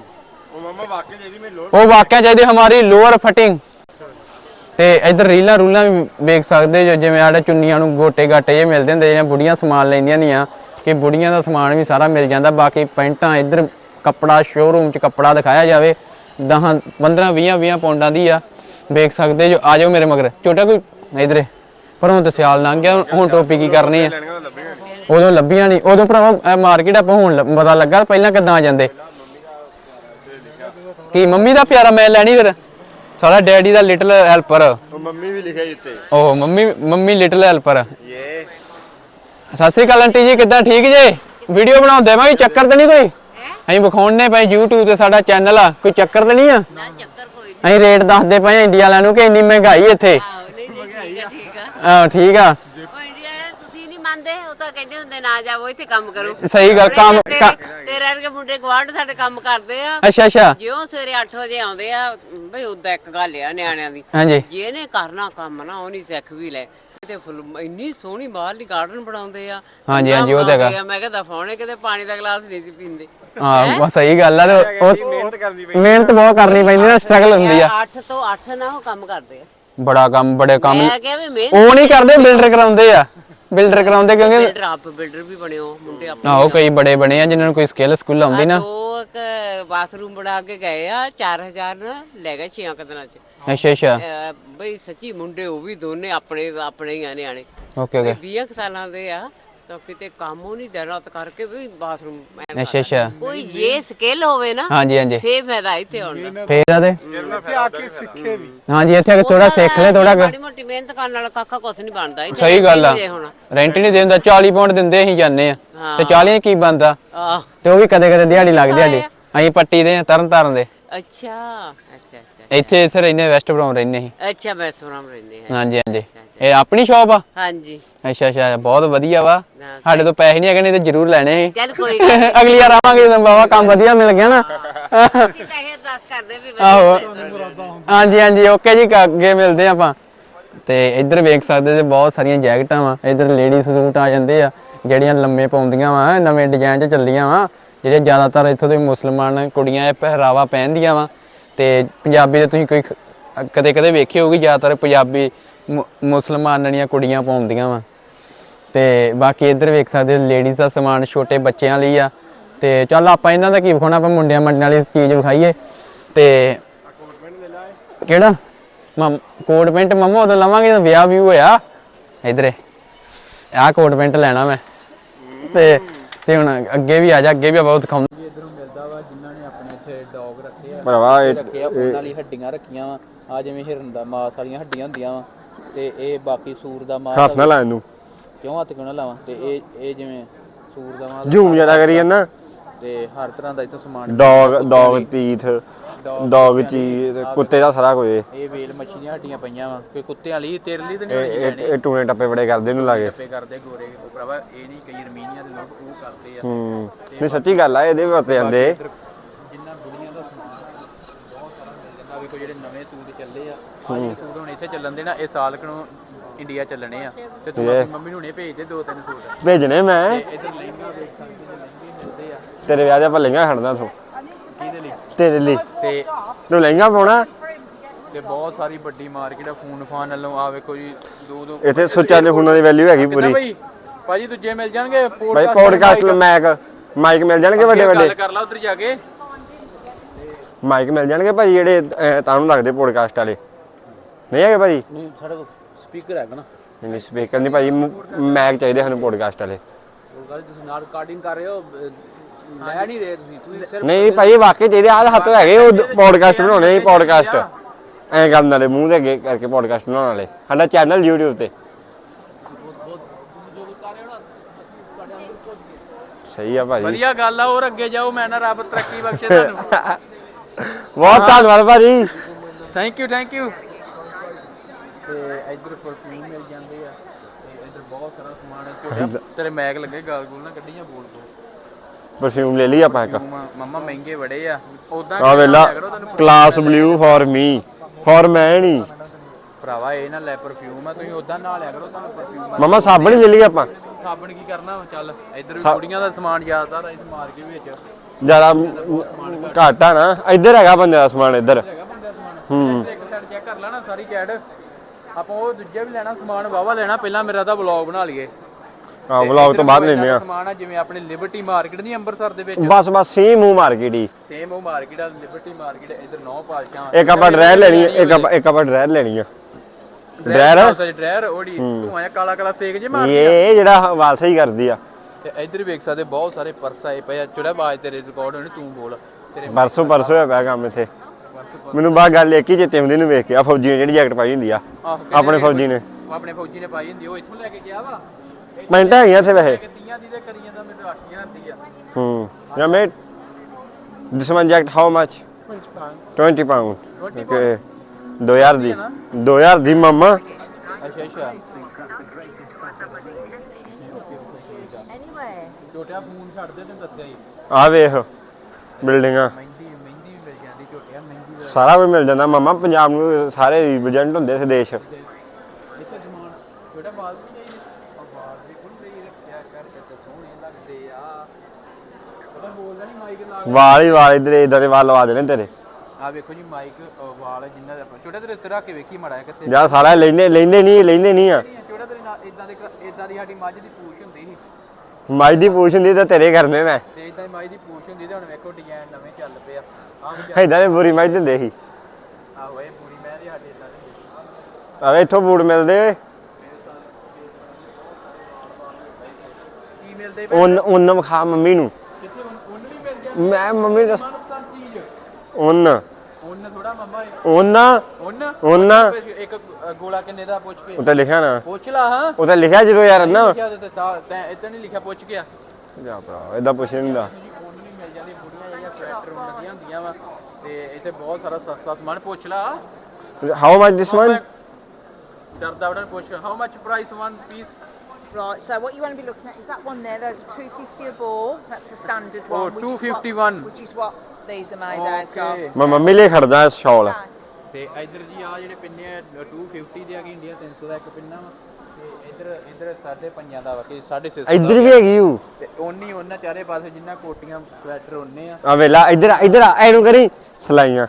ਉਹ ਮਮਾ ਵਾਕਈ ਜਿਹਦੀ ਮੈਂ ਲੋੜ ਉਹ ਵਾਕਿਆ ਚਾਹੀਦੀ ਹਮਾਰੀ ਲੋਅਰ ਫਟਿੰਗ ਤੇ ਇੱਧਰ ਰੀਲਾਂ ਰੂਲਾਂ ਵੀ ਵੇਖ ਸਕਦੇ ਜੋ ਜਿਵੇਂ ਆੜੇ ਚੁੰਨੀਆਂ ਨੂੰ ਗੋਟੇ ਗਾਟੇ ਜੇ ਮਿਲਦੇ ਹੁੰਦੇ ਜਿਹੜੀਆਂ ਬੁੜੀਆਂ ਸਮਾਨ ਲੈਂਦੀਆਂ ਨਹੀਂ ਕਿ ਬੁੜੀਆਂ ਦਾ ਸਮਾਨ ਵੀ ਸਾਰਾ ਮਿਲ ਜਾਂਦਾ ਬਾਕੀ ਪੈਂਟਾਂ ਇੱਧਰ ਕੱਪੜਾ ਸ਼ੋਰੂਮ 'ਚ ਕੱਪੜਾ ਦਿਖਾਇਆ ਜਾਵੇ 10 15 20 20 ਪੌਂਡਾਂ ਦੀ ਆ ਵੇਖ ਸਕਦੇ ਜੋ ਆ ਜਾਓ ਮੇਰੇ ਮਗਰ। ਛੋਟਾ ਕੋਈ ਇਧਰੇ ਪਰ ਹੁਣ ਤਾਂ ਸਿਆਲ ਲੰਘ ਗਿਆ ਹੁਣ- ਟੋਪੀ ਕੀ ਕਰਨੀ ਆ? ਉਦੋਂ ਲੱਭੀਆਂ ਨਹੀਂ ਉਦੋਂ ਭਰਾਵਾ ਮਾਰਕੀਟ ਆਪਾਂ ਹੁਣ ਪਤਾ ਲੱਗਾ ਪਹਿਲਾਂ ਕਿੱਦਾਂ ਆ ਜਾਂਦੇ? ਕੀ ਮੰਮੀ ਦਾ ਪਿਆਰਾ ਮੈਂ ਲੈਣੀ ਫਿਰ? ਸਾਡਾ ਡੈਡੀ ਦਾ ਲਿਟਲ ਹੈਲਪਰ। ਉਹ ਮੰਮੀ ਵੀ ਲਿਖਿਆ ਜਿੱਤੇ ਉਹ mummy mummy little helper. Sat Sri ਅਕਾਲ ਆਂਟੀ ਜੀ ਕਿੱਦਾਂ ਠੀਕ ਜੇ? ਵੀਡੀਓ ਬਣਾਉਂਦੇ ਮੈਂ ਚੱਕਰ ਤੇ ਨਹੀਂ ਕੋਈ? ਅਸੀਂ ਵਿਖਾਉਣੇ ਪਏ YouTube ਤੇ ਸਾਡਾ ਚੈਨਲ ਆ ਕੋਈ ਚੱਕਰ ਤੇ ਨਹੀਂ ਆ? ਨਾ ਚੱਕਰ ਕੋਈ ਨਹੀਂ। ਅਸੀਂ ਰੇਟ ਦੱਸਦੇ ਪਏ ਆ ਇੰਡੀਆ ਵਾਲਿਆਂ ਨੂੰ ਕਿ ਇੰਨੀ ਮਹਿੰਗਾਈ ਇੱਥੇ। ਆਹੋ ਨਹੀਂ ਨਹੀਂ ਠੀਕ ਆ ਠੀਕ ਆ। ਆਹ ਠੀਕ ਆ। ਉਹ ਇੰਡੀਆ ਵਾਲੇ ਤੁਸੀਂ ਨਹੀਂ ਮੰਨਦੇ ਉਹ ਤਾਂ ਕਹਿੰਦੇ ਹੁੰਦੇ ਨਾ ਜਾਵੋ ਇੱਥੇ ਕੰਮ ਕਰੋ। ਸਹੀ ਗੱਲ ਕੰਮ ਤੇਰੇ ਕ- ਤੇਰੇ ਵਰਗੇ ਮੁੰਡੇ ਗਵਾਂਢ ਸਾਡੇ ਕੰਮ ਕਰਦੇ ਆ। ਅੱਛਾ ਅੱਛਾ। ਜਿਉਂ ਸਵੇਰੇ 8 ਵਜੇ ਆਉਂਦੇ ਆ ਬਈ ਉਦਾਂ ਇੱਕ ਗੱਲ ਆ ਨਿਆਣਿਆਂ ਦੀ। ਹਾਂਜੀ। ਜਿਹਨੇ ਕਰਨਾ ਕੰਮ ਨਾ ਉਹਨੀ ਸਿੱਖ ਵੀ ਲੈ। ਤੇ ਫੁੱਲ ਇੰਨੀ ਸੋਹਣੀ ਬਾਹਰਲੀ ਗਾਰਡਨ ਬਣਾਉਂਦੇ ਆ। ਹਾਂਜੀ, ਹਾਂਜੀ, ਉਹ ਤਾਂ ਹੈਗਾ। ਮੈਂ ਕਹਿੰਦਾ ਫੋਨੇ ਕਿਤੇ ਪਾਣੀ ਦਾ ਗਲਾਸ ਨਹੀਂ ਸੀ ਪੀਂਦੇ। ਹਾਂ ਬਸ ਸਹੀ ਗੱਲ ਆ ਤੇ ਉਹ ਮਿਹਨਤ ਕਰਨੀ ਪਈ ਮਿਹਨਤ ਬਹੁਤ ਕਰਨੀ ਪੈਂਦੀ ਨਾ ਸਟਰਗਲ ਹੁੰਦੀ ਆ। 8 ਤੋਂ 8 ਨਾ ਉਹ ਕੰਮ ਕਰਦੇ ਆ। ਬੜਾ ਕੰਮ ਬੜੇ ਕੰਮ। ਮੈਂ ਕਿਹਾ ਵੀ ਮਿਹਨਤ ਉਹ ਨਹੀਂ ਕਰਦੇ ਬਿਲਡਰ ਕਰਾਉਂਦੇ ਆ। ਬਿਲਡਰ ਕਰਾਉਂਦੇ ਕਿਉਂਕਿ ਬਿਲਡਰ ਆਪ ਬਿਲਡਰ ਵੀ ਬਣੇ ਹੋ ਮੁੰਡੇ ਆਪਣੇ ਆਹੋ ਕਈ ਬੜੇ ਬਣੇ ਆ ਜਿਨ੍ਹਾਂ ਨੂੰ ਕੋਈ ਸਕਿੱਲ ਸਕੂਲ ਆਉਂਦੀ ਨਾ। ਦੋ ਇੱਕ ਬਾਥਰੂਮ ਬਣਾ ਕੇ ਗਏ ਆ 4000 ਨਾ ਲੈ ਗਏ 6 ਦਿਨਾਂ ਚ। ਅੱਛਾ ਅੱਛਾ। ਅਹ ਬਈ ਸੱਚੀ ਮੁੰਡੇ ਉਹ ਵੀ ਦੋਨੇ ਆਪਣੇ ਆਪਣੇ ਹੀ ਆ ਨਿਆਣੇ। Okay okay. 20 ਕੁ ਸਾਲਾਂ ਦੇ ਆ। ਤਾਂ ਕਿਤੇ ਕੰਮ ਉਹ ਨਹੀਂ ਦਿਨ ਰਾਤ ਕਰਕੇ ਵੀ ਬਾਥਰੂਮ ਮੈਂ ਅੱਛਾ ਅੱਛਾ। ਕੋਈ ਜੇ ਸਕਿੱਲ ਹੋਵੇ ਨਾ ਹਾਂਜੀ ਹਾਂਜੀ। ਫੇਰ ਫਾਇਦਾ ਇੱਥੇ ਆਉਣ ਦਾ। ਫੇਰ ਆ ਤੇ ਇੱਥੇ ਆ ਕੇ ਸਿੱਖੇ ਵੀ। ਹਾਂਜੀ ਇੱਥੇ ਆ ਕੇ ਥੋੜਾ ਸਿੱਖ ਲੈ ਥੋੜਾ ਮਾੜੀ ਮੋਟੀ ਮਿਹਨਤ ਕਰਨ ਨਾਲ ਕਾਕਾ ਕੁਛ ਨਹੀਂ ਬਣਦਾ। ਇੱਥੇ ਸਹੀ ਗੱਲ ਆ। ਨਹੀਂ ਜੇ ਹੁਣ। ਰੈਂਟ ਨਹੀਂ ਦਿੰਦਾ 40 ਪਾਉਂਡ ਦਿੰਦੇ ਅਸੀਂ ਜਾਂਦੇ ਆ। ਹਾਂ। ਤੇ 40 ਕੀ ਬੰਦਾ ਆਹ। ਤੇ ਉਹ ਵੀ ਕਦੇ ਕਦੇ ਦਿਹਾੜੀ ਲੱਗਦੀ ਸਾਡੀ। ਅਸੀਂ ਪੱਟੀ ਦੇ ਆ, ਤਰਨ ਤਾਰਨ ਦੇ। ਅੱਛਾ ਅੱਛਾ ਅੱਛਾ। ਇੱਥੇ ਇੱਥੇ ਰਹਿੰਦੇ ਵੈਸਟ ਬਰਾਉਨ ਰਹਿੰਦੇ ਅਸੀਂ। ਅੱਛਾ ਮੈਂ ਸੁਣਾਮ ਰਹਿੰਦੇ ਹਾਂ ਹਾਂਜੀ ਹਾਂਜੀ। ਇਹ ਆਪਣੀ ਸ਼ਾਪ ਆ? ਹਾਂਜੀ। ਅੱਛਾ ਅੱਛਾ ਬਹੁਤ ਵਧੀਆ ਵਾ। ਸਾਡੇ ਤੋਂ ਪੈਸੇ ਨਹੀਂ ਹੈਗੇ ਨਹੀਂ ਤੇ ਜ਼ਰੂਰ ਲੈਣੇ ਸੀ। ਚੱਲ ਕੋਈ ਗੱਲ। ਅਗਲੀ ਵਾਰ ਆਵਾਂਗੇ ਤਾਂ ਬਾਬਾ ਕੰਮ ਵਧੀਆ ਮਿਲ ਗਿਆ ਨਾ। ਅਸੀਂ ਤਾਂ ਇਹ ਦੱਸ ਕਰਦੇ ਵੀ ਆਹੋ। ਹਾਂਜੀ ਹਾਂਜੀ ਓਕੇ ਜੀ ਕ- ਅੱਗੇ ਮਿਲਦੇ ਆਪਾਂ। ਤੇ ਇੱਧਰ ਵੇਖ ਸਕਦੇ ਜੇ ਬਹੁਤ ਸਾਰੀਆਂ ਜੈਕਟਾਂ ਵਾ। ਇੱਧਰ ਲੇਡੀ ਸੂਟ ਆ ਜਾਂਦੇ ਆ ਜਿਹੜੀਆਂ ਲੰਮੇ ਪਾਉਂਦੀਆਂ ਵਾ ਨਵੇਂ ਡਿਜ਼ਾਈਨ 'ਚ ਚੱਲੀਆਂ ਵਾ। ਜਿਹੜੇ ਜ਼ਿਆਦਾਤਰ ਇੱਥੋਂ ਦੇ ਮੁਸਲਮਾਨ ਕੁੜੀਆਂ ਇਹ ਪਹਿਰਾਵਾ ਪਹਿਨਦੀਆਂ ਵਾ। ਤੇ ਪੰਜਾਬੀ ਦੇ ਤੁਸੀਂ ਕੋਈ ਕਦੇ ਕਦੇ ਵੇਖੀ ਹੋਊਗੀ ਜ਼ਿਆਦਾਤਰ ਪੰਜਾਬੀ ਮੁਸਲਮਾਨਣੀਆਂ ਕੁੜੀਆਂ ਪਾਉਂਦੀਆਂ ਵਾ। ਤੇ ਬਾਕੀ ਇੱਧਰ ਵੇਖ ਸਕਦੇ ਲੇਡੀਜ਼ ਦਾ ਸਮਾਨ ਛੋਟੇ ਬੱਚਿਆਂ ਲਈ ਆ। ਤੇ ਚੱਲ ਆਪਾਂ ਇਹਨਾਂ ਦਾ ਕੀ ਵਿਖਾਉਣਾ ਆਪਾਂ ਮੁੰਡਿਆਂ ਮੰਡਿਆਂ ਵਾਲੀ ਚੀਜ਼ ਵਿਖਾਈਏ। ਤੇ ਕਿਹੜਾ? ਮਮ ਕੋਟ ਪੈਂਟ ਮਮਾ ਉਦੋਂ ਲਵਾਂਗੇ ਜਦੋਂ ਵਿਆਹ ਵੀ ਹੋਇਆ। ਇਧਰੇ ਆਹ ਕੋਟ ਪੈਂਟ ਲੈਣਾ ਮੈਂ। ਤੇ ਤੇ ਹੁਣ ਅੱਗੇ ਵੀ ਆ ਜਾ ਅੱਗੇ ਵੀ ਬਹੁਤ ਦਿਖਾਉਂਦਾ ਇਧਰੋਂ ਮਿਲਦਾ ਵਾ ਜਿਨ੍ਹਾਂ ਨੇ ਆਪਣੇ ਇੱਥੇ ਡੌਗ ਰੱਖੇ ਆ। ਭਰਾਵਾ ਇਹ ਰੱਖੇ ਆ ਉਹਨਾਂ ਲਈ ਹੱਡੀਆਂ ਰੱਖੀਆਂ ਆ ਜਿਵੇਂ ਹਿਰਨ ਦਾ ਮਾਸ ਵਾਲੀਆਂ ਹੱਡੀਆਂ ਹੁੰਦੀਆਂ ਵਾ। ਤੇ ਇਹ ਬਾਕੀ ਸੂਰ ਦਾ ਮਾਸ ਹੱਥ ਨਾ ਲਾ ਇਹਨੂੰ। ਕਿਉਂ ਹੱਥ ਕਿਉਂ ਨਾ ਲਾਵਾਂ? ਤੇ ਇਹ ਇਹ ਜਿਵੇਂ ਸੂਰ ਦਾ ਮਾਸ ਝੂਮ ਜ਼ਿਆਦਾ ਕਰੀ ਜਾਂਦਾ। ਤੇ ਹਰ ਤਰ੍ਹਾਂ ਦਾ ਇੱਥੋਂ ਸਮਾਨ ਡੌਗ ਡੌਗ ਤੀਥ ਡੌਗ ਚੀਜ਼ ਕੁੱਤੇ ਦਾ ਸਾਰਾ ਕੁਝ ਇਹ। ਵੇਲ ਮੱਛੀ ਦੀਆਂ ਹੱਡੀਆਂ ਪਈਆਂ ਵਾ। ਕੋਈ ਕੁੱਤਿਆਂ ਲਈ ਤੇਰੇ ਲਈ ਤੇ ਨਹੀਂ ਹੋਣੀ ਇਹ- ਟੂਣੇ ਟੱਪੇ ਬੜੇ ਕਰਦੇ ਇਹਨੂੰ ਲਾਗੇ ਟੱਪੇ ਕਰਦੇ ਗੋਰੇ ਉਹ ਭਰਾਵਾ ਇਹ ਨਹੀਂ ਕਈ ਰਮੀਨੀਆਂ ਦੇ ਲੋਕ ਉਹ ਕਰਦੇ ਆ। ਹੂੰ। ਨਹੀਂ ਸੱਚੀ ਗੱਲ ਆ ਇਹਦੇ ਵੀ ਵਰਤੇ ਜਾਂਦੇ। ਜਿੰਨਾ ਬੁੜੀਆਂ ਦਾ ਸਮਾਨ ਬਹੁਤ ਸਾਰਾ ਮਿਲ ਜਾਂਦਾ ਵੀ ਕੋਈ ਜਿਹੜੇ ਨਵੇਂ ਸੂਟ ਚੱਲੇ ਆ। ਆਹ ਜਿਹੜੇ ਸੂਟ ਹੁਣ ਇੱਥੇ ਚੱਲਣ ਦੇ ਨਾ ਇਹ ਸਾਲ ਕੁ ਨੂੰ ਇੰਡੀਆ ਚੱਲਣੇ ਆ। ਤੇ ਤੂੰ ਆਪਣੀ ਮੰਮੀ ਨੂੰ ਹੁਣੇ ਭੇਜ ਦੇ ਦੋ ਤਿੰਨ ਸੂਟ। ਭੇਜਣੇ ਮੈਂ। ਤੇ ਇਧਰ ਲਹਿੰਗਾ ਦੇਖ ਸਕਦੇ ਜੇ ਲਹਿੰਗੇ ਮਿਲਦੇ ਆ। ਤੇਰੇ ਵਿਆਹ ਦੇ ਆਪਾਂ ਲਹਿੰਗਾ ਖੜਨਾ ਤੂੰ ਕਿਹਦੇ ਲਈ? ਤੇਰੇ ਲਈ। ਤੇ ਤੂੰ ਲਹਿੰਗਾ ਪਾਉਣਾ? ਤੇ ਬਹੁਤ ਸਾਰੀ ਵੱਡੀ ਮਾਰਕੀਟ ਆ ਫੋਨ ਫਾਨ ਵੱਲੋਂ। ਆ ਵੇਖੋ ਜੀ ਦੋ ਦੋ ਇੱਥੇ ਸੁੱਚਾਂ ਦੇ ਫੋਨਾਂ ਦੀ ਵੈਲਿਊ ਹੈਗੀ ਪੂਰੀ। ਭਾਈ ਭਾਜੀ ਦੂਜੇ ਮਿਲ ਜਾਣਗੇ ਭਾਈ ਪੋਡਕਾਸਟ ਮੈਕ ਮਾਈਕ ਮਿਲ ਜਾਣਗੇ ਵੱਡੇ ਵੱਡੇ ਗੱਲ ਕਰ ਲਾ ਉਧਰ ਜਾ ਕੇ। ਮਾਈਕ ਮਿਲ ਜਾਣਗੇ ਭਾਈ ਜਿਹੜੇ ਅਹ, ਤੁਹਾਨੂੰ ਲੱਗਦੇ ਪੋਡਕਾਸਟ ਵਾਲੇ। ਨਹੀਂ ਹੈਗੇ ਭਾਜੀ? ਨਹੀਂ ਸਾਡੇ ਕੋਲ ਸਪੀਕਰ ਹੈਗਾ ਨਾ। ਨਹੀਂ ਸਪੀਕਰ ਨਹੀਂ ਭਾਜੀ ਮੈਕ ਚਾਹੀਦੇ ਸਾਨੂੰ ਪੋਡਕਾਸਟ ਵਾਲੇ। ਉਹ ਗੱਲ ਤੁਸੀਂ ਨਾਲ ਰਿਕਾਰਡਿੰਗ ਕਰ ਰਹੇ ਹੋ? ਲੈ ਨਹੀਂ ਰਹੇ ਤੁਸੀਂ ਤੁਸੀਂ ਸਿਰਫ ਨਹੀਂ ਭਾਈ ਵਾਕਈ ਚਾਹੀਦੇ ਆਹ ਹੱਥ ਹੈਗੇ ਉਹ ਪੋਡਕਾਸਟ ਬਣਾਉਣੇ ਸੀ ਪੋਡਕਾਸਟ ਐਂ ਕਰਨ ਵਾਲੇ ਮੂੰਹ ਦੇ ਅੱਗੇ ਕਰਕੇ ਪੋਡਕਾਸਟ ਬਣਾਉਣ ਵਾਲੇ ਸਾਡਾ ਚੈਨਲ YouTube ਤੇ। ਸਹੀ ਆ ਭਾਜੀ। ਵਧੀਆ ਗੱਲ ਆ ਹੋਰ ਅੱਗੇ ਜਾਓ ਮੈਂ ਨਾ ਰੱਬ ਤਰੱਕੀ ਬਖਸ਼ੇ ਤੁਹਾਨੂੰ। ਬਹੁਤ ਧੰਨਵਾਦ ਭਾਜੀ। ਥੈਂਕ ਯੂ ਥੈਂਕ ਯੂ ਤੇ ਇੱਧਰ ਪਰਫਿਊਮ ਮਿਲ ਜਾਂਦੇ ਆ। ਤੇ ਇੱਧਰ ਬਹੁਤ ਸਾਰਾ ਸਮਾਨ ਹੈ। ਝੋਟਾ ਤੇਰੇ ਮੈਗ ਲੱਗੇ ਗਾਲ ਗੋਲ ਨਾ ਕੱਢੀਆਂ ਬੋਲ ਬੋਲ ਪਰਫਿਊਮ ਲੈ ਲਈ ਆਪਾਂ ਇੱਕ। ਮੰਮਾ ਮਹਿੰਗੇ ਬੜੇ ਆ। ਉਦਾਂ ਆ ਵੇਲਾ class blue for me for ਮੈਂ ਨਹੀਂ ਭਰਾਵਾ ਇਹ ਨਾ ਲੈ ਪਰਫਿਊਮ ਆ। ਤੁਸੀਂ ਉਦਾਂ ਨਾਲ ਲਿਆ ਕਰੋ ਤੁਹਾਨੂੰ ਪਰਫਿਊਮ ਮਮਾ ਸਾਬਣ ਹੀ ਲੈ ਲਈ ਆਪਾਂ। ਸਾਬਣ ਕੀ ਕਰਨਾ? ਚੱਲ ਇੱਧਰ ਵੀ ਕੁੜੀਆਂ ਦਾ ਸਮਾਨ ਜ਼ਿਆਦਾਤਰ ਆ ਇਸ ਮਾਰਕੀਟ ਵਿੱਚ। ਜ਼ਿਆਦਾ ਘੱਟ। ਨਾ। ਇੱਧਰ ਹੈਗਾ ਬੰਦੇ ਦਾ ਸਮਾਨ ਇੱਧਰ। ਇੱਧਰ ਇੱਕ ਸਾਈਡ ਚੈੱਕ ਕਰ ਲੈਣਾ ਸਾਰੀ ਚੈਟ ਆਪਾਂ ਉਹ ਦੂਜਾ ਵੀ ਲੈਣਾ ਸਮਾਨ ਵਾਵਾ ਲੈਣਾ ਪਹਿਲਾਂ ਮੇਰਾ ਤਾਂ ਵਲੌਗ ਬਣਾ ਲਈਏ। ਹਾਂ ਵਲੌਗ ਤੋਂ ਬਾਅਦ ਲੈਨੇ ਆ। ਸਮਾਨ ਆ ਜਿਵੇਂ ਆਪਣੇ ਲਿਬਰਟੀ ਮਾਰਕੀਟ ਨਹੀਂ ਅੰਮ੍ਰਿਤਸਰ ਦੇ ਵਿੱਚ? ਬਸ ਬਸ ਸੇਮ ਮੂੰਹ ਮਾਰਕੀਟ ਹੀ। ਸੇਮ ਉਹ ਮਾਰਕੀਟ ਆ ਲਿਬਰਟੀ ਮਾਰਕੀਟ ਇੱਧਰ ਨੌ ਪਾਲਕਾਂ ਇੱਕ ਆਪਾਂ ਡਰੈਰ ਲੈਣੀ ਹੈ ਇੱਕ ਆਪਾਂ ਇੱਕ ਆਪਾਂ ਡਰੈਰ ਲੈਣੀ ਆ। ਡਰੈਰ ਡਰੈਰ ਉਹੜੀ ਧੂਆਂ ਜਿਹਾ ਕਾਲਾ ਕਾਲਾ ਸੇਕ ਜੇ ਮਾਰ ਇਹ ਜਿਹੜਾ ਵਾਲ ਸਹੀ ਕਰਦੀ ਆ। ਤੇ ਇੱਧਰ ਵੇਖ ਸਕਦੇ ਬਹੁਤ ਸਾਰੇ ਪਰਸ ਆਏ ਪਏ ਆ। ਚੁੜਾ ਬਾਜ ਤੇਰੇ ਰਿਕਾਰਡ ਹੋਣੇ ਤੂੰ ਬੋਲ। ਤੇਰੇ ਪਰਸੋਂ ਪਰਸੋਂ ਹੋਇਆ ਪਿਆ ਕੰਮ ਇੱਥੇ। ਮੈਨੂੰ ਬਾਅਦ ਗੱਲ ਇੱਕ ਹੀ ਚੇਤੇ ਹੁੰਦੀ ਨੂੰ ਵੇਖ ਕੇ ਆ ਫੌਜੀ ਨੇ ਜਿਹੜੀ ਜੈਕਟ ਪਾਈ ਹੁੰਦੀ ਆ ਆਪਣੇ ਫੌਜੀ ਨੇ। ਆਪਣੇ ਫੌਜੀ ਨੇ ਪਾਈ ਹੁੰਦੀ ਉਹ ਇੱਥੋਂ ਲੈ ਕੇ ਗਿਆ ਵਾ। ਮਿੰਟਾਂ ਹੈਗੀਆਂ ਇੱਥੇ ਵੈਸੇ ਕਿ 30 ਦੀ ਤੇ ਕਰੀ ਜਾਂਦਾ ਮੈਨੂੰ 8000 ਦੀ ਆ। ਹੂੰ yeah mate this one jacket how much 20 pound okay 2000 ਦੀ 2000 ਦੀ ਮਮਾ। ਅੱਛਾ ਅੱਛਾ। ਛੋਟਿਆ ਫੋਨ ਛੱਡ ਦੇ ਤੈਨੂੰ ਦੱਸਿਆ ਹੀ। ਆ ਵੇਖ ਬਿਲਡਿੰਗਾਂ ਮਹਿੰਦੀ ਮਹਿੰਦੀ ਵੀ ਮਿਲ ਜਾਂਦੀ ਝੋਟਿਆ ਮਹਿੰਦੀ ਦਾ ਸਾਰਾ ਕੁਝ ਮਿਲ ਜਾਂਦਾ। ਮਮਾ ਪੰਜਾਬ ਨੂੰ ਸਾਰੇ ਰਿਪਰੈਜ਼ੈਂਟ ਹੁੰਦੇ ਇਸ ਦੇਸ਼। ਇੱਥੇ ਜਮਾਨ ਛੋਟਾ ਬਾਲ ਵੀ ਨਹੀਂ ਆ ਬਾਲ ਵੀ ਖੁੱਲੇ ਹੀ ਰੱਖਿਆ ਕਰ ਤੇ ਸੋਹਣੇ ਲੱਗਦੇ ਆ ਉਹਦਾ ਬੋਲਦਾ ਨਹੀਂ ਮਾਈਕ ਲਾ ਵਾਲ ਹੀ ਵਾਲ ਇਧਰ ਇਦਾਂ ਦੇ ਵਾਲ ਲਵਾ ਦੇਣੇ ਤੇਰੇ। ਆ ਵੇਖੋ ਜੀ ਮਾਈਕ ਵਾਲ ਜਿੰਨਾ ਦਾ ਛੋਟਾ ਤੇਰੇ ਉੱਤੇ ਰੱਖ ਕੇ ਵੇਖੀ ਮੜਾ ਕਿੱਥੇ। ਜਾਂ ਸਾਰਾ ਲੈਂਦੇ ਲੈਂਦੇ ਨਹੀਂ ਲੈਂਦੇ ਨਹੀਂ ਆ। ਛੋਟਾ ਤੇਰੇ ਨਾਲ ਇਦਾਂ ਦੇ ਇਦਾਂ ਦੀ ਸਾਡੀ ਮੱਝ ਦੀ ਪੂਛ ਹੁੰਦੀ ਸੀ। ਮਾਈ ਦੀ ਪੂਛ ਹੁੰਦੀ ਤਾਂ ਤੇਰੇ ਕਰਨੇ ਮੈਂ। ਤੇ ਇਦਾਂ ਦੀ ਮੱਝ ਦੀ ਪੂਛ ਹੁੰਦੀ ਤੇ ਹੁਣ ਵੇਖੋ ਡਿਜ਼ਾਈਨ ਨਵੇਂ ਚੱਲ ਪਏ ਆ। ਆਹ ਦੇ ਬੁਰੀ ਮਾਈ ਦਿੰਦੇ ਸੀ। ਆਹੋ ਇਹ ਪੂਰੀ ਮੈਂ ਦੀ ਸਾਡੀ ਇਦਾਂ ਦੀ ਆਵੇ ਇੱਥੋਂ ਬੂਟ ਮਿਲਦੇ ਓਏ। ਕੀ ਮਿਲਦੇ ਉਨ ਉਨ ਵਿਖਾ ਮੰਮੀ ਨੂੰ। ਕਿੱਥੇ ਉਹਨ ਵੀ ਮਿਲ ਜਾਂਦੀ ਮੈਂ ਮੰਮੀ ਦਾ ਮਨਪਸੰਦ ਚੀਜ਼? ਉਨ ਉਹਨ ਥੋੜਾ ਮੰਮਾ ਉਨ ਉਹਨ ਉਨ ਇੱਕ ਗੋਲਾ ਕਿੰਨੇ ਦਾ ਪੁੱਛ ਕੇ। ਉੱਤੇ ਲਿਖਿਆ ਨਾ। ਪੁੱਛ ਲਾ ਹਾਂ। ਉੱਤੇ ਲਿਖਿਆ ਜਦੋਂ ਯਾਰ ਨਾ। ਲਿਖਿਆ ਤੇ ਤੈਂ ਇੱਥੇ ਨਹੀਂ ਲਿਖਿਆ ਪੁੱਛ ਗਿਆ ਜਾ ਭਰਾ ਇਦਾਂ ਪੁੱਛ ਨਹੀਂ ਹੁੰਦਾ। ਉਹਨ ਵੀ ਮਿਲ ਜਾਂਦੀ ਬੁੜੀਆਂ ਜਿਹੜੀਆਂ ਸਵੈਟਰ ਉਹਨਾਂ ਦੀਆਂ ਹੁੰਦੀਆਂ ਵਾ ਤੇ ਇੱਥੇ ਬਹੁਤ ਸਾਰਾ ਸਸਤਾ ਸਮਾਨ ਪੁੱਛ ਲਾ। ਹਾਊ ਮਚ ਦਿਸ ਵਨ ਡਰਦਾ ਵੜਨ ਪੁੱਛ how much price one piece Right, so what you want to be looking at is that one there. There's a 250 a ball. That's the standard Oh, one. which is what- 251. Which is what these are out of. Okay ਮੈਂ mummy ਲਈ ਖੜਦਾ ਸ਼ਾਲ। ਤੇ ਇਧਰ ਜੀ ਆ ਜਿਹੜੇ ਪਿੰਨੇ ਆ 250 ਦੇ ਆ ਗਏ ਇੰਡੀਆ 300 ਦਾ ਇੱਕ ਪਿੰਨਾ ਵਾ? ਤੇ ਇਧਰ ਇਧਰ ਸਾਡੇ ਪੰਜਾਂ ਦਾ ਵਾ ਕਿ 650 ਇੱਧਰ ਵੀ ਹੈਗੀ ਹੂ ਤੇ ਓਨੀ ਉਹਨਾਂ ਚਾਰੇ ਪਾਸੇ ਜਿੰਨਾ ਕੋਟੀਆਂ ਸਵੈਟਰ ਉਹਨੇ ਆ। ਆ ਵੇਲਾ ਇੱਧਰ ਆ, ਇੱਧਰ ਆ ਇਹਨੂੰ ਕਰੀ ਸਲਾਈਆਂ।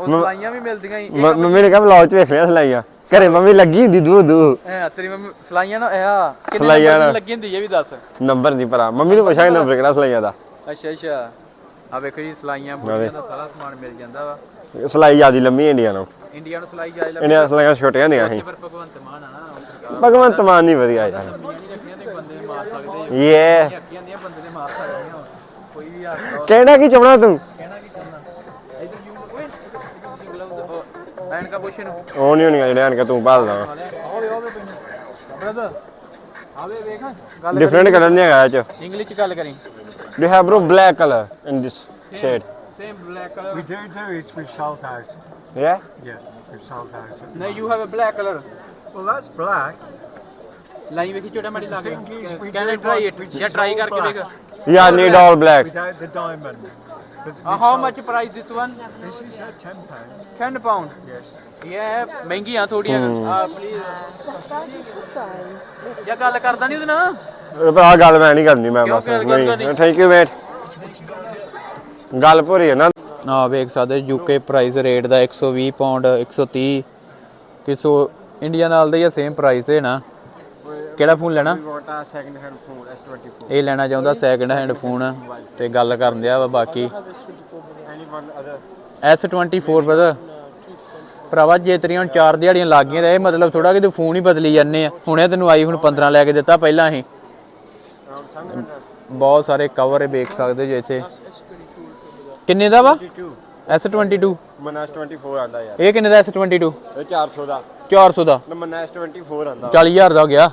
ਉਹ ਸਲਾਈਆਂ ਵੀ ਮਿਲਦੀਆਂ ਹੀ ਮ- ਮੰਮੀ ਨੇ ਕਿਹਾ ਵਲੌਗ ਚ ਵੇਖ ਲਿਆ ਸਲਾਈਆਂ। ਘਰੇ ਮੰਮੀ ਲੱਗੀ ਹੁੰਦੀ ਦੂ ਦੂ ਐ ਤੇਰੀ ਮੰਮੀ ਸਲਾਈਆਂ ਨਾ ਇਹ ਆ ਕਿੰਨੇ ਸਲਾਈਆਂ ਨੰਬਰ ਨਾਲ। ਦੀ ਲੱਗੀ ਹੁੰਦੀ ਇਹ ਵੀ ਦੱਸ। ਨੰਬਰ ਨਹੀਂ ਭਰਾ ਮੰਮੀ ਨੂੰ ਪੁੱਛਾਂਗੇ ਨੰਬਰ ਕਿਹੜਾ ਸਲਾਈਆਂ ਦਾ। ਅੱਛਾ ਅੱਛਾ। ਆ ਵੇਖੋ ਜੀ ਸਲਾਈਆਂ ਬੁੜੀਆਂ ਦਾ ਸਾਰਾ ਸਮਾਨ ਮਿਲ ਜਾਂਦਾ ਵਾ। ਸਲਾਈ ਜਿਆਦੀ ਲੰਮੀ ਇੰਡੀਆ ਨੂੰ। ਇੰਡੀਆ ਨੂੰ ਸਲਾਈ ਜਾਇ ਲੱਗ ਇੰਡੀਆ ਸਲਾਈਆਂ ਛੋਟੀਆਂ ਹੁੰਦੀਆਂ ਸੀ। ਪਰ ਭਗਵੰਤ ਮਾਨ ਆ ਨਾ ਭਗਵੰਤ ਮਾਨ ਨਹੀਂ ਵਧੀਆ ਯਾਰ ਨੂੰ। ਇਹ ਨੇ ਕਹਿਣਾ ਕੀ ਚਾਹਣਾ ਤੂੰ? ਕਹਿਣਾ ਕੀ ਕਰਨਾ ਇਧਰ ਯੂ ਓਏ ਗਲਵਜ਼ ਐਂਡ ਕਾ ਪੁਸ਼ਨ ਉਹ ਨਹੀਂ ਹੋਣੀਆਂ ਜਿਹੜੀਆਂ ਕਿ ਤੂੰ ਭਾਲਦਾ ਆਵੇ ਆਵੇ ਬ੍ਰਦਰ ਆਵੇ ਵੇਖ ਗੱਲ ਡਿਫਰੈਂਟ ਕਲਰ ਨਹੀਂ ਹੈਗਾ ਇਹ ਚ। ਇੰਗਲਿਸ਼ ਚ ਗੱਲ ਕਰੀ। Do have bro black colour in this shade same black colour We do do is we've sold out. ਯਾ Yeah, we've sold out. ਨਹੀਂ you have a black colour Well, that's black. ਲਾਈ ਵੇਖੀ ਛੋਟਾ ਮਾੜੀ ਲੱਗ thing is, we can do try want- it we ਜਾਂ do try want ਕਰਕੇ black. ਵੇਖ yeah need all black Without the diamond. But we've how sold- much price this one This is at ten pound. 10 pound Yes. ਇਹ ਮਹਿੰਗੀਆਂ ਥੋੜੀਆਂ ਆ please ਜਾਂ ਗੱਲ ਕਰਦਾ ਨਹੀਂ ਉਹਦੇ ਨਾਲ ਭਰਾ ਗੱਲ ਮੈਂ ਨਹੀਂ ਕਰਨੀ ਮੈਂ ਬਸ? ਨਹੀਂ? ਥੈਂਕ ਯੂ ਮੇਟ ਗੱਲ ਪੂਰੀ ਹੈ ਨਾ। ਆ ਵੇਖ ਸਕਦੇ ਯੂਕੇ ਪ੍ਰਾਈਸ ਰੇਟ ਦਾ 120 ਪਾਉਂਡ 130 ਕਿਸੋ ਇੰਡੀਆ ਨਾਲ ਦਾ ਹੀ ਸੇਮ ਪ੍ਰਾਈਸ ਤੇ ਨਾ। ਕਿਹੜਾ ਫੋਨ ਲੈਣਾ? ਇਹ ਲੈਣਾ ਚਾਹੁੰਦਾ ਸੈਕਿੰਡ ਹੈਂਡ ਫੋਨ ਤੇ ਗੱਲ ਕਰਨ ਦਿਆ ਵਾ ਬਾਕੀ। S24 ਬ੍ਰਦਰ ਭਰਾਵਾ ਜੇ ਤੇਰੀਆਂ ਹੁਣ ਚਾਰ ਦਿਹਾੜੀਆਂ ਲੱਗ ਗਈਆਂ ਤਾਂ ਇਹ ਮਤਲਬ ਥੋੜਾ ਕਿ ਤੂੰ ਫੋਨ ਹੀ ਬਦਲੀ ਜਾਂਦੇ ਆ। ਹੁਣੇ ਤੈਨੂੰ ਆਈਫੋਨ 15 ਲੈ ਕੇ ਦਿੱਤਾ ਪਹਿਲਾਂ ਹੀ ਬਹੁਤ ਸਾਰੇ ਕਵਰ ਵੇਖ ਸਕਦੇ ਜੋ ਇੱਥੇ। ਕਿੰਨੇ ਦਾ ਵਾ? S22 ਮਨਾਸ 24 ਆਂਦਾ ਯਾਰ। ਇਹ ਕਿੰਨੇ ਦਾ S22 ਇਹ 400 ਦਾ। 400 ਦਾ। ਮਨਾਸ 24 ਆਂਦਾ। 40000 ਦਾ ਹੋ ਗਿਆ।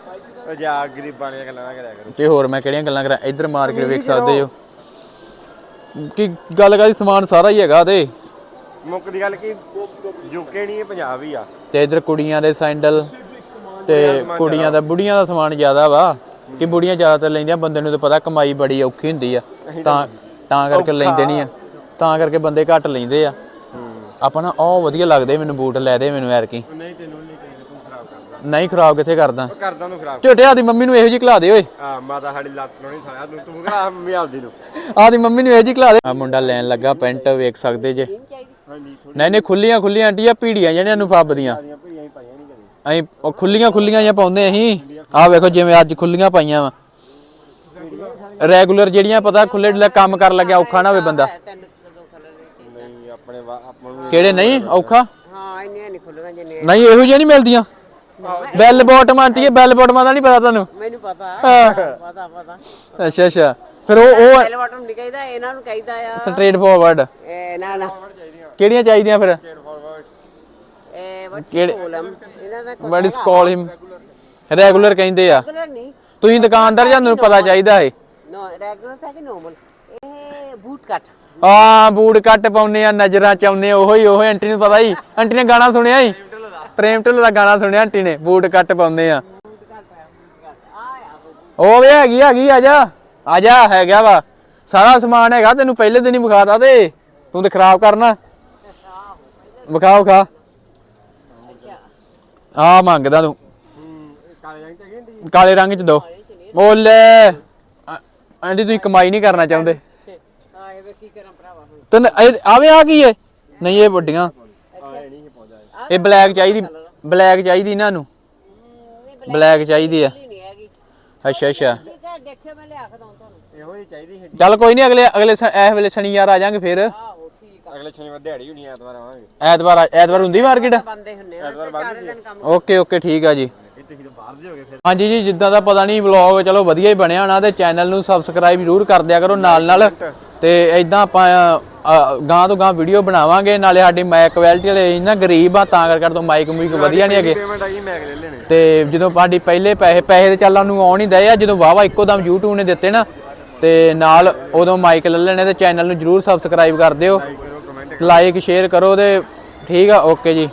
ਉਹ ਜਾ ਗਰੀਬਾਂ ਦੀਆਂ ਗੱਲਾਂ ਨਾ ਕਰਿਆ ਕਰੋ। ਤੇ ਹੋਰ ਮੈਂ ਕਿਹੜੀਆਂ ਗੱਲਾਂ ਕਰਾਂ? ਇੱਧਰ ਮਾਰਕੀਟ ਵੇਖ ਸਕਦੇ ਹੋ। ਕੀ ਗੱਲ ਕਰੀ ਸਮਾਨ ਸਾਰਾ ਹੀ ਹੈਗਾ ਤੇ। ਮੁੱਕ ਦੀ ਗੱਲ ਕੀ? ਯੂਕੇ ਨਹੀਂ ਇਹ ਪੰਜਾਬ ਹੀ ਆ। ਤੇ ਇੱਧਰ ਕੁੜੀਆਂ ਦੇ ਸੈਂਡਲ ਤੇ ਕੁੜੀਆਂ ਦਾ ਬੁੜੀਆਂ ਦਾ ਸਮਾਨ ਜ਼ਿਆਦਾ ਵਾ। ਕਿ ਬੁੜੀਆਂ ਜ਼ਿਆਦਾਤਰ ਲੈਂਦੀਆਂ ਬੰਦੇ ਨੂੰ ਤਾਂ ਪਤਾ ਕਮਾਈ ਬੜੀ ਔਖੀ ਹੁੰਦੀ ਆ। ਤਾਂ ਤਾਂ। ਕਰਕੇ ਲੈਂਦੇ ਨਹੀਂ ਆ। ਤਾਂ ਕਰਕੇ ਬੰਦੇ ਘੱਟ ਲੈਂਦੇ ਆ। ਆਪਾਂ ਨਾ ਉਹ ਵਧੀਆ ਲੱਗਦੇ ਮੈਨੂੰ ਬੂਟ ਲੈ ਦੇ ਮੈਨੂੰ ਯਾਰ ਕੀ ਨਹੀਂ ਤੈਨੂੰ ਨਹੀਂ ਕਹਿੰਦੇ ਤੂੰ ਖਰਾਬ ਕਰਦਾ। ਨਹੀਂ ਖਰਾਬ ਕਿੱਥੇ ਕਰਦਾ? ਕਰਦਾ ਨੂੰ ਖਰਾਬ। ਝੋਟਿਆ ਦੀ ਮੰਮੀ ਨੂੰ ਇਹੋ ਜਿਹੀ ਖਿਲਾ ਦੇ ਓਏ। ਆ ਮਾਤਾ ਸਾਡੀ ਲੱਤ ਨੂੰ ਨਹੀਂ ਸਾਇਆ ਤੂੰ ਤੂੰ ਕਰਾ ਮੰਮੀ ਆਪਦੀ ਨੂੰ। ਆਦੀ ਮੰਮੀ ਨੂੰ ਇਹੋ ਜਿਹੀ ਖਿਲਾ ਦੇ। ਆ ਮੁੰਡਾ ਲੈਣ ਲੱਗਾ ਪੈਂਟ ਵੇਖ ਸਕਦੇ ਜੇ। ਨਹੀਂ ਨਹੀਂ ਖੁੱਲੀਆਂ ਖੁੱਲੀਆਂ ਆਂਟੀਆਂ ਪੀੜੀਆਂ ਜਿਹੜੀਆਂ ਨੂੰ ਫੱਬਦੀਆਂ ਥੋੜੀਆਂ ਭਈਆਂ ਹੀ ਪਾਈਆਂ ਨਹੀਂ ਕਰੀ ਅਸੀਂ ਉਹ ਖੁੱਲੀਆਂ ਖੁੱਲੀਆਂ ਜਾਂ ਪਾਉਂਦੇ ਅਸੀਂ। ਆਹ ਵੇਖੋ ਜਿਵੇਂ ਅੱਜ ਖੁੱਲੀਆਂ ਪਾਈਆਂ ਵਾ। ਰੈਗੂਲਰ ਜਿਹੜੀਆਂ ਪਤਾ ਖੁੱਲੇ ਡੁੱਲੇ ਕੰਮ ਕਰਨ ਲੱਗਿਆ ਔਖਾ ਨਾ ਹੋਵੇ ਬੰਦਾ। ਨਹੀਂ ਆਪਣੇ ਵਾ- ਆਪਾਂ ਨੂੰ ਕਿਹੜੇ ਨਹੀਂ? ਔਖਾ? ਹਾਂ ਇੰਨੀਆਂ ਨਹੀਂ ਖੁੱਲੀਆਂ ਜਿੰਨੀਆਂ। ਨਹੀਂ ਇਹੋ ਜਿਹੀਆਂ ਨਹੀਂ ਮਿਲਦੀਆਂ। ਬੈਲ ਬਾਟਮ ਆਂਟੀ ਬੈਲ ਬਾਟਮਾਂ ਦਾ ਨਹੀਂ ਪਤਾ ਤੁਹਾਨੂੰ? ਮੈਨੂੰ ਪਤਾ। ਹਾਂ। ਪਤਾ ਪਤਾ। ਅੱਛਾ ਅੱਛਾ। ਫਿਰ ਉਹ ਉਹ ਪਹਿਲੇ ਬਟਨ ਨਹੀਂ ਕਹਿੰਦਾ ਇਹਨਾਂ ਨੂੰ ਕਹਿੰਦਾ ਆ। ਸਟ੍ਰੇਟ ਫਾਰਵਰਡ ਇਹ ਨਾ ਨਾ। ਕਿਹੜੀਆਂ ਚਾਹੀਦੀਆਂ ਫਿਰ? ਇਹ ਬੱਚੇ ਕਿਹੜੇ- ਕੋਲਮ ਇਹਨਾਂ ਦਾ what is call him regular ਕਹਿੰਦੇ ਆ। ਨਹੀਂ। ਤੁਸੀਂ ਦੁਕਾਨਦਾਰ ਜਾਂ ਤੁਹਾਨੂੰ ਪਤਾ ਚਾਹੀਦਾ ਹੈ ਨੋ ਰੈਗੂਲਰ ਤਾਂ ਕਿ ਨੋਰਮਲ ਇਹ ਬੂਟ ਕੱਟ ਆ ਬੂਟ ਕੱਟ ਪਾਉਨੇ ਆ ਨਜ਼ਰਾਂ ਚ ਆਉਨੇ ਉਹੋ ਹੀ ਉਹੋ ਆਂਟੀ ਨੂੰ ਪਤਾ ਹੀ ਆਂਟੀ ਨੇ ਗਾਣਾ ਸੁਣਿਆ ਹੀ ਪ੍ਰੇਮ ਢਿੱਲੋਂ ਦਾ ਗਾਣਾ ਸੁਣਿਆ ਆਂਟੀ ਨੇ ਬੂਟ ਕੱਟ ਪਾਉਨੇ ਆ। ਉਹ ਵੀ ਹੈਗੀ ਹੈਗੀ ਆ ਜਾ। ਆ ਜਾ ਹੈਗਾ ਵਾ। ਸਾਰਾ ਸਮਾਨ ਹੈਗਾ ਤੈਨੂੰ ਪਹਿਲੇ ਦਿਨ ਹੀ ਵਿਖਾਤਾ ਤੇ। ਤੂੰ ਤੇ ਖਰਾਬ ਕਰਨਾ। ਵਿਖਾ ਵਿਖਾ। ਆ ਮੰਗਦਾ ਤੂੰ। ਕਾਲੇ ਰੰਗ ਚ ਦੋ। ਉਹ ਆਂਟੀ, ਤੁਸੀਂ ਕਮਾਈ ਨਹੀਂ ਕਰਨਾ ਚਾਹੁੰਦੇ। ਹਾਂ ਵੇ ਕੀ ਕਰਾਂ ਭਰਾਵਾ ਹੁਣ ਆਵੇ, ਆ ਕੀ ਹੈ ਨਹੀਂ, ਇਹ ਵੱਡੀਆਂ। ਇਹ ਬਲੈਕ ਚਾਹੀਦੀ ਬਲੈਕ ਚਾਹੀਦੀ ਇਹਨਾਂ ਨੂੰ। ਬਲੈਕ ਚਾਹੀਦੀ ਆ। ਅੱਛਾ ਅੱਛਾ। ਦੇਖਿਓ ਮੈਂ ਲਿਆ ਕੇ ਦਊਂ ਤੁਹਾਨੂੰ ਇਹੋ ਹੀ ਚਾਹੀਦੀ ਚੱਲ ਕੋਈ ਨਹੀਂ, ਅਗਲੇ ਅਗਲੇ ਸ- ਇਸ ਵੇਲੇ ਸ਼ਨੀਵਾਰ ਆ ਜਾਾਂਗੇ ਫਿਰ। ਅਗਲੇ ਸ਼ਨੀਵਾਰ ਦਿਹਾੜੀ ਹੋਣੀ ਐਤਵਾਰ ਆਵਾਂਗੇ। ਐਤਵਾਰ ਐਤਵਾਰ ਹੁੰਦੀ ਮਾਰਕੀਟ? ਬੰਦੇ ਹੁੰਨੇ ਆ ਤੇ ਚਾਰੇ ਦਿਨ ਕੰਮ ਓਕੇ ਓਕੇ ਠੀਕ ਆ ਜੀ। ਇਹ ਤੁਸੀਂ ਤਾਂ ਬਾਹਰ ਦੇ ਹੋਗੇ ਫਿਰ। ਹਾਂਜੀ ਜੀ ਜਿੱਦਾਂ ਦਾ ਪਤਾ ਨਹੀਂ ਵਲੌਗ ਚਲੋ ਵਧੀਆ ਹੀ ਬਣਿਆ ਹੋਣਾ ਤੇ ਚੈਨਲ ਨੂੰ ਸਬਸਕ੍ਰਾਈਬ ਜ਼ਰੂਰ ਕਰ ਦਿਆ ਕਰੋ ਨਾਲ ਨਾਲ। ਤੇ ਐਦਾਂ ਆਪਾਂ ਅ, ਗਾਂ ਤੋਂ ਗਾਂ ਵੀਡੀਓ ਬਣਾਵਾਂਗੇ ਨਾਲੇ ਸਾਡੀ ਮਾਈਕ ਕੁਆਲਿਟੀ ਵਾਲੇ ਇੰਨਾ ਗਰੀਬ ਆ ਤਾਂ ਕਰਕੇ ਤੋਂ ਮਾਈਕ ਮੂਈਕ ਵਧੀਆ ਨਹੀਂ ਹੈਗੇ। ਪੇਮੈਂਟ ਆਈ ਮੈਂ ਲੈ ਲੈਣੇ। ਤੇ ਜਦੋਂ ਸਾਡੀ ਪਹਿਲੇ ਪੈਸੇ ਪੈਸੇ ਤੇ ਚੱਲਾਂ ਨੂੰ ਆਉਣ ਹੀ ਦਏ ਆ ਜਦੋਂ ਵਾਵਾ ਇੱਕੋ ਦਮ YouTube ਨੇ ਦਿੱਤੇ ਨਾ ਤੇ ਨਾਲ ਉਦੋਂ ਮਾਈਕ ਲੈ ਲੈਣੇ ਤੇ ਚੈਨਲ ਨੂੰ ਜਰੂਰ ਸਬਸਕ੍ਰਾਈਬ ਕਰ ਦਿਓ। ਲਾਈਕ ਸ਼ੇਅਰ ਕਰੋ ਤੇ ਠੀਕ ਆ ਓਕੇ ਜੀ।